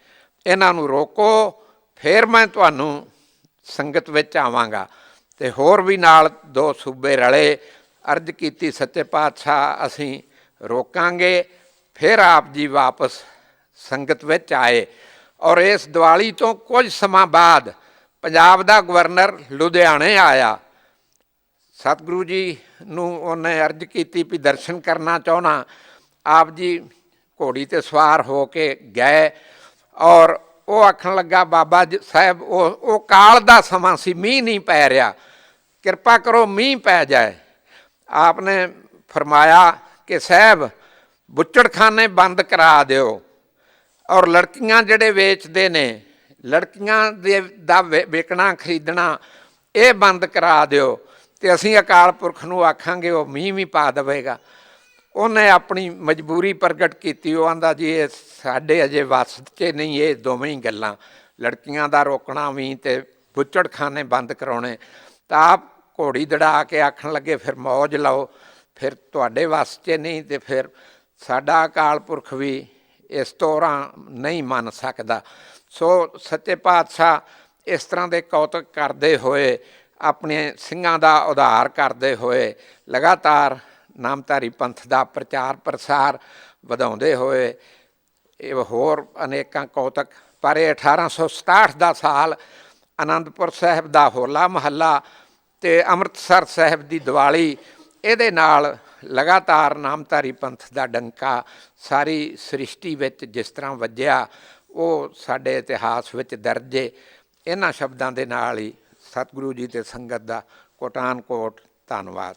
ਇਹਨਾਂ ਨੂੰ ਰੋਕੋ, ਫਿਰ ਮੈਂ ਤੁਹਾਨੂੰ ਸੰਗਤ ਵਿੱਚ ਆਵਾਂਗਾ। ਤੇ ਹੋਰ ਵੀ ਨਾਲ ਦੋ ਸੂਬੇ ਰਲੇ, ਅਰਜ਼ ਕੀਤੀ ਸੱਚੇ ਪਾਤਸ਼ਾਹ ਅਸੀਂ ਰੋਕਾਂਗੇ, ਫਿਰ ਆਪ ਜੀ ਵਾਪਸ ਸੰਗਤ ਵਿੱਚ ਆਏ। ਔਰ ਇਸ ਦੀਵਾਲੀ ਤੋਂ ਕੁਝ ਸਮਾਂ ਬਾਅਦ ਪੰਜਾਬ ਦਾ ਗਵਰਨਰ ਲੁਧਿਆਣੇ ਆਇਆ। ਸਤਿਗੁਰੂ ਜੀ ਨੂੰ ਉਹਨੇ ਅਰਜ਼ ਕੀਤੀ ਵੀ ਦਰਸ਼ਨ ਕਰਨਾ ਚਾਹਣਾ ਆਪ ਜੀ ਘੋੜੀ ਤੇ ਸਵਾਰ ਹੋ ਕੇ ਗਏ ਔਰ ਉਹ ਆਖਣ ਲੱਗਾ, ਬਾਬਾ ਜੀ ਸਾਹਿਬ, ਉਹ ਉਹ ਕਾਲ ਦਾ ਸਮਾਂ ਸੀ, ਮੀਂਹ ਨਹੀਂ ਪੈ ਰਿਹਾ। ਕਿਰਪਾ ਕਰੋ, ਮੀਂਹ ਪੈ ਜਾਏ। ਆਪ ਨੇ ਫਰਮਾਇਆ ਕਿ ਸਾਹਿਬ, ਬੁੱਚੜਖਾਨੇ ਬੰਦ ਕਰਾ ਦਿਓ। ਔਰ ਲੜਕੀਆਂ ਜਿਹੜੇ ਵੇਚਦੇ ਨੇ, ਲੜਕੀਆਂ ਦੇ, ਦਾ ਵੇ- ਵੇਚਣਾ, ਖਰੀਦਣਾ, ਇਹ ਬੰਦ ਕਰਾ ਦਿਓ। ਤੇ ਅਸੀਂ ਅਕਾਲ ਪੁਰਖ ਨੂੰ ਆਖਾਂਗੇ, ਉਹ ਮੀਂਹ ਵੀ ਪਾ ਦੇਵੇਗਾ। ਉਹਨੇ ਆਪਣੀ ਮਜਬੂਰੀ ਪ੍ਰਗਟ ਕੀਤੀ। ਉਹ ਆਂਦਾ ਜੀ, ਇਹ ਸਾਡੇ ਅਜੇ ਵੱਸ 'ਚ ਨਹੀਂ, ਇਹ ਦੋਵੇਂ ਹੀ ਗੱਲਾਂ। ਲੜਕੀਆਂ ਦਾ ਰੋਕਣਾ ਵੀ ਤੇ ਬੁੱਚੜਖਾਨੇ ਬੰਦ ਕਰਾਉਣੇ। ਤਾਂ ਆਪ ਘੋੜੀ ਦੜਾ ਕੇ ਆਖਣ ਲੱਗੇ, ਫਿਰ ਮੌਜ ਲਓ, ਫਿਰ ਤੁਹਾਡੇ ਵੱਸ 'ਚ ਨਹੀਂ ਤੇ ਫਿਰ ਸਾਡਾ ਅਕਾਲ ਪੁਰਖ ਵੀ ਇਸ ਤੋਰਾਂ ਨਹੀਂ ਮੰਨ ਸਕਦਾ। ਸੋ ਸੱਚੇ ਪਾਤਸ਼ਾਹ ਇਸ ਤਰ੍ਹਾਂ ਦੇ ਕੌਤਕ ਕਰਦੇ ਹੋਏ, ਆਪਣੇ ਸਿੰਘਾਂ ਦਾ ਉਧਾਰ ਕਰਦੇ ਹੋਏ ਲਗਾਤਾਰ ਨਾਮਧਾਰੀ ਪੰਥ ਦਾ ਪ੍ਰਚਾਰ ਪ੍ਰਸਾਰ ਵਧਾਉਂਦੇ ਹੋਏ ਇਹ ਹੋਰ ਅਨੇਕਾਂ ਕੌਤਕ ਪਰ ਇਹ 1867 ਦਾ ਸਾਲ ਆਨੰਦਪੁਰ ਸਾਹਿਬ ਦਾ ਹੋਲਾ ਮਹੱਲਾ ਤੇ ਅੰਮ੍ਰਿਤਸਰ ਸਾਹਿਬ ਦੀ ਦੀਵਾਲੀ, ਇਹਦੇ ਨਾਲ ਲਗਾਤਾਰ ਨਾਮਧਾਰੀ ਪੰਥ ਦਾ ਡੰਕਾ ਸਾਰੀ ਸ੍ਰਿਸ਼ਟੀ ਵਿੱਚ ਜਿਸ ਤਰ੍ਹਾਂ ਵੱਜਿਆ, ਉਹ ਸਾਡੇ ਇਤਿਹਾਸ ਵਿੱਚ ਦਰਜ ਏ। ਇਹਨਾਂ ਸ਼ਬਦਾਂ ਦੇ ਨਾਲ ਹੀ ਸਤਿਗੁਰੂ ਜੀ ਤੇ ਸੰਗਤ ਦਾ ਕੋਟਾਨ ਕੋਟ ਧੰਨਵਾਦ।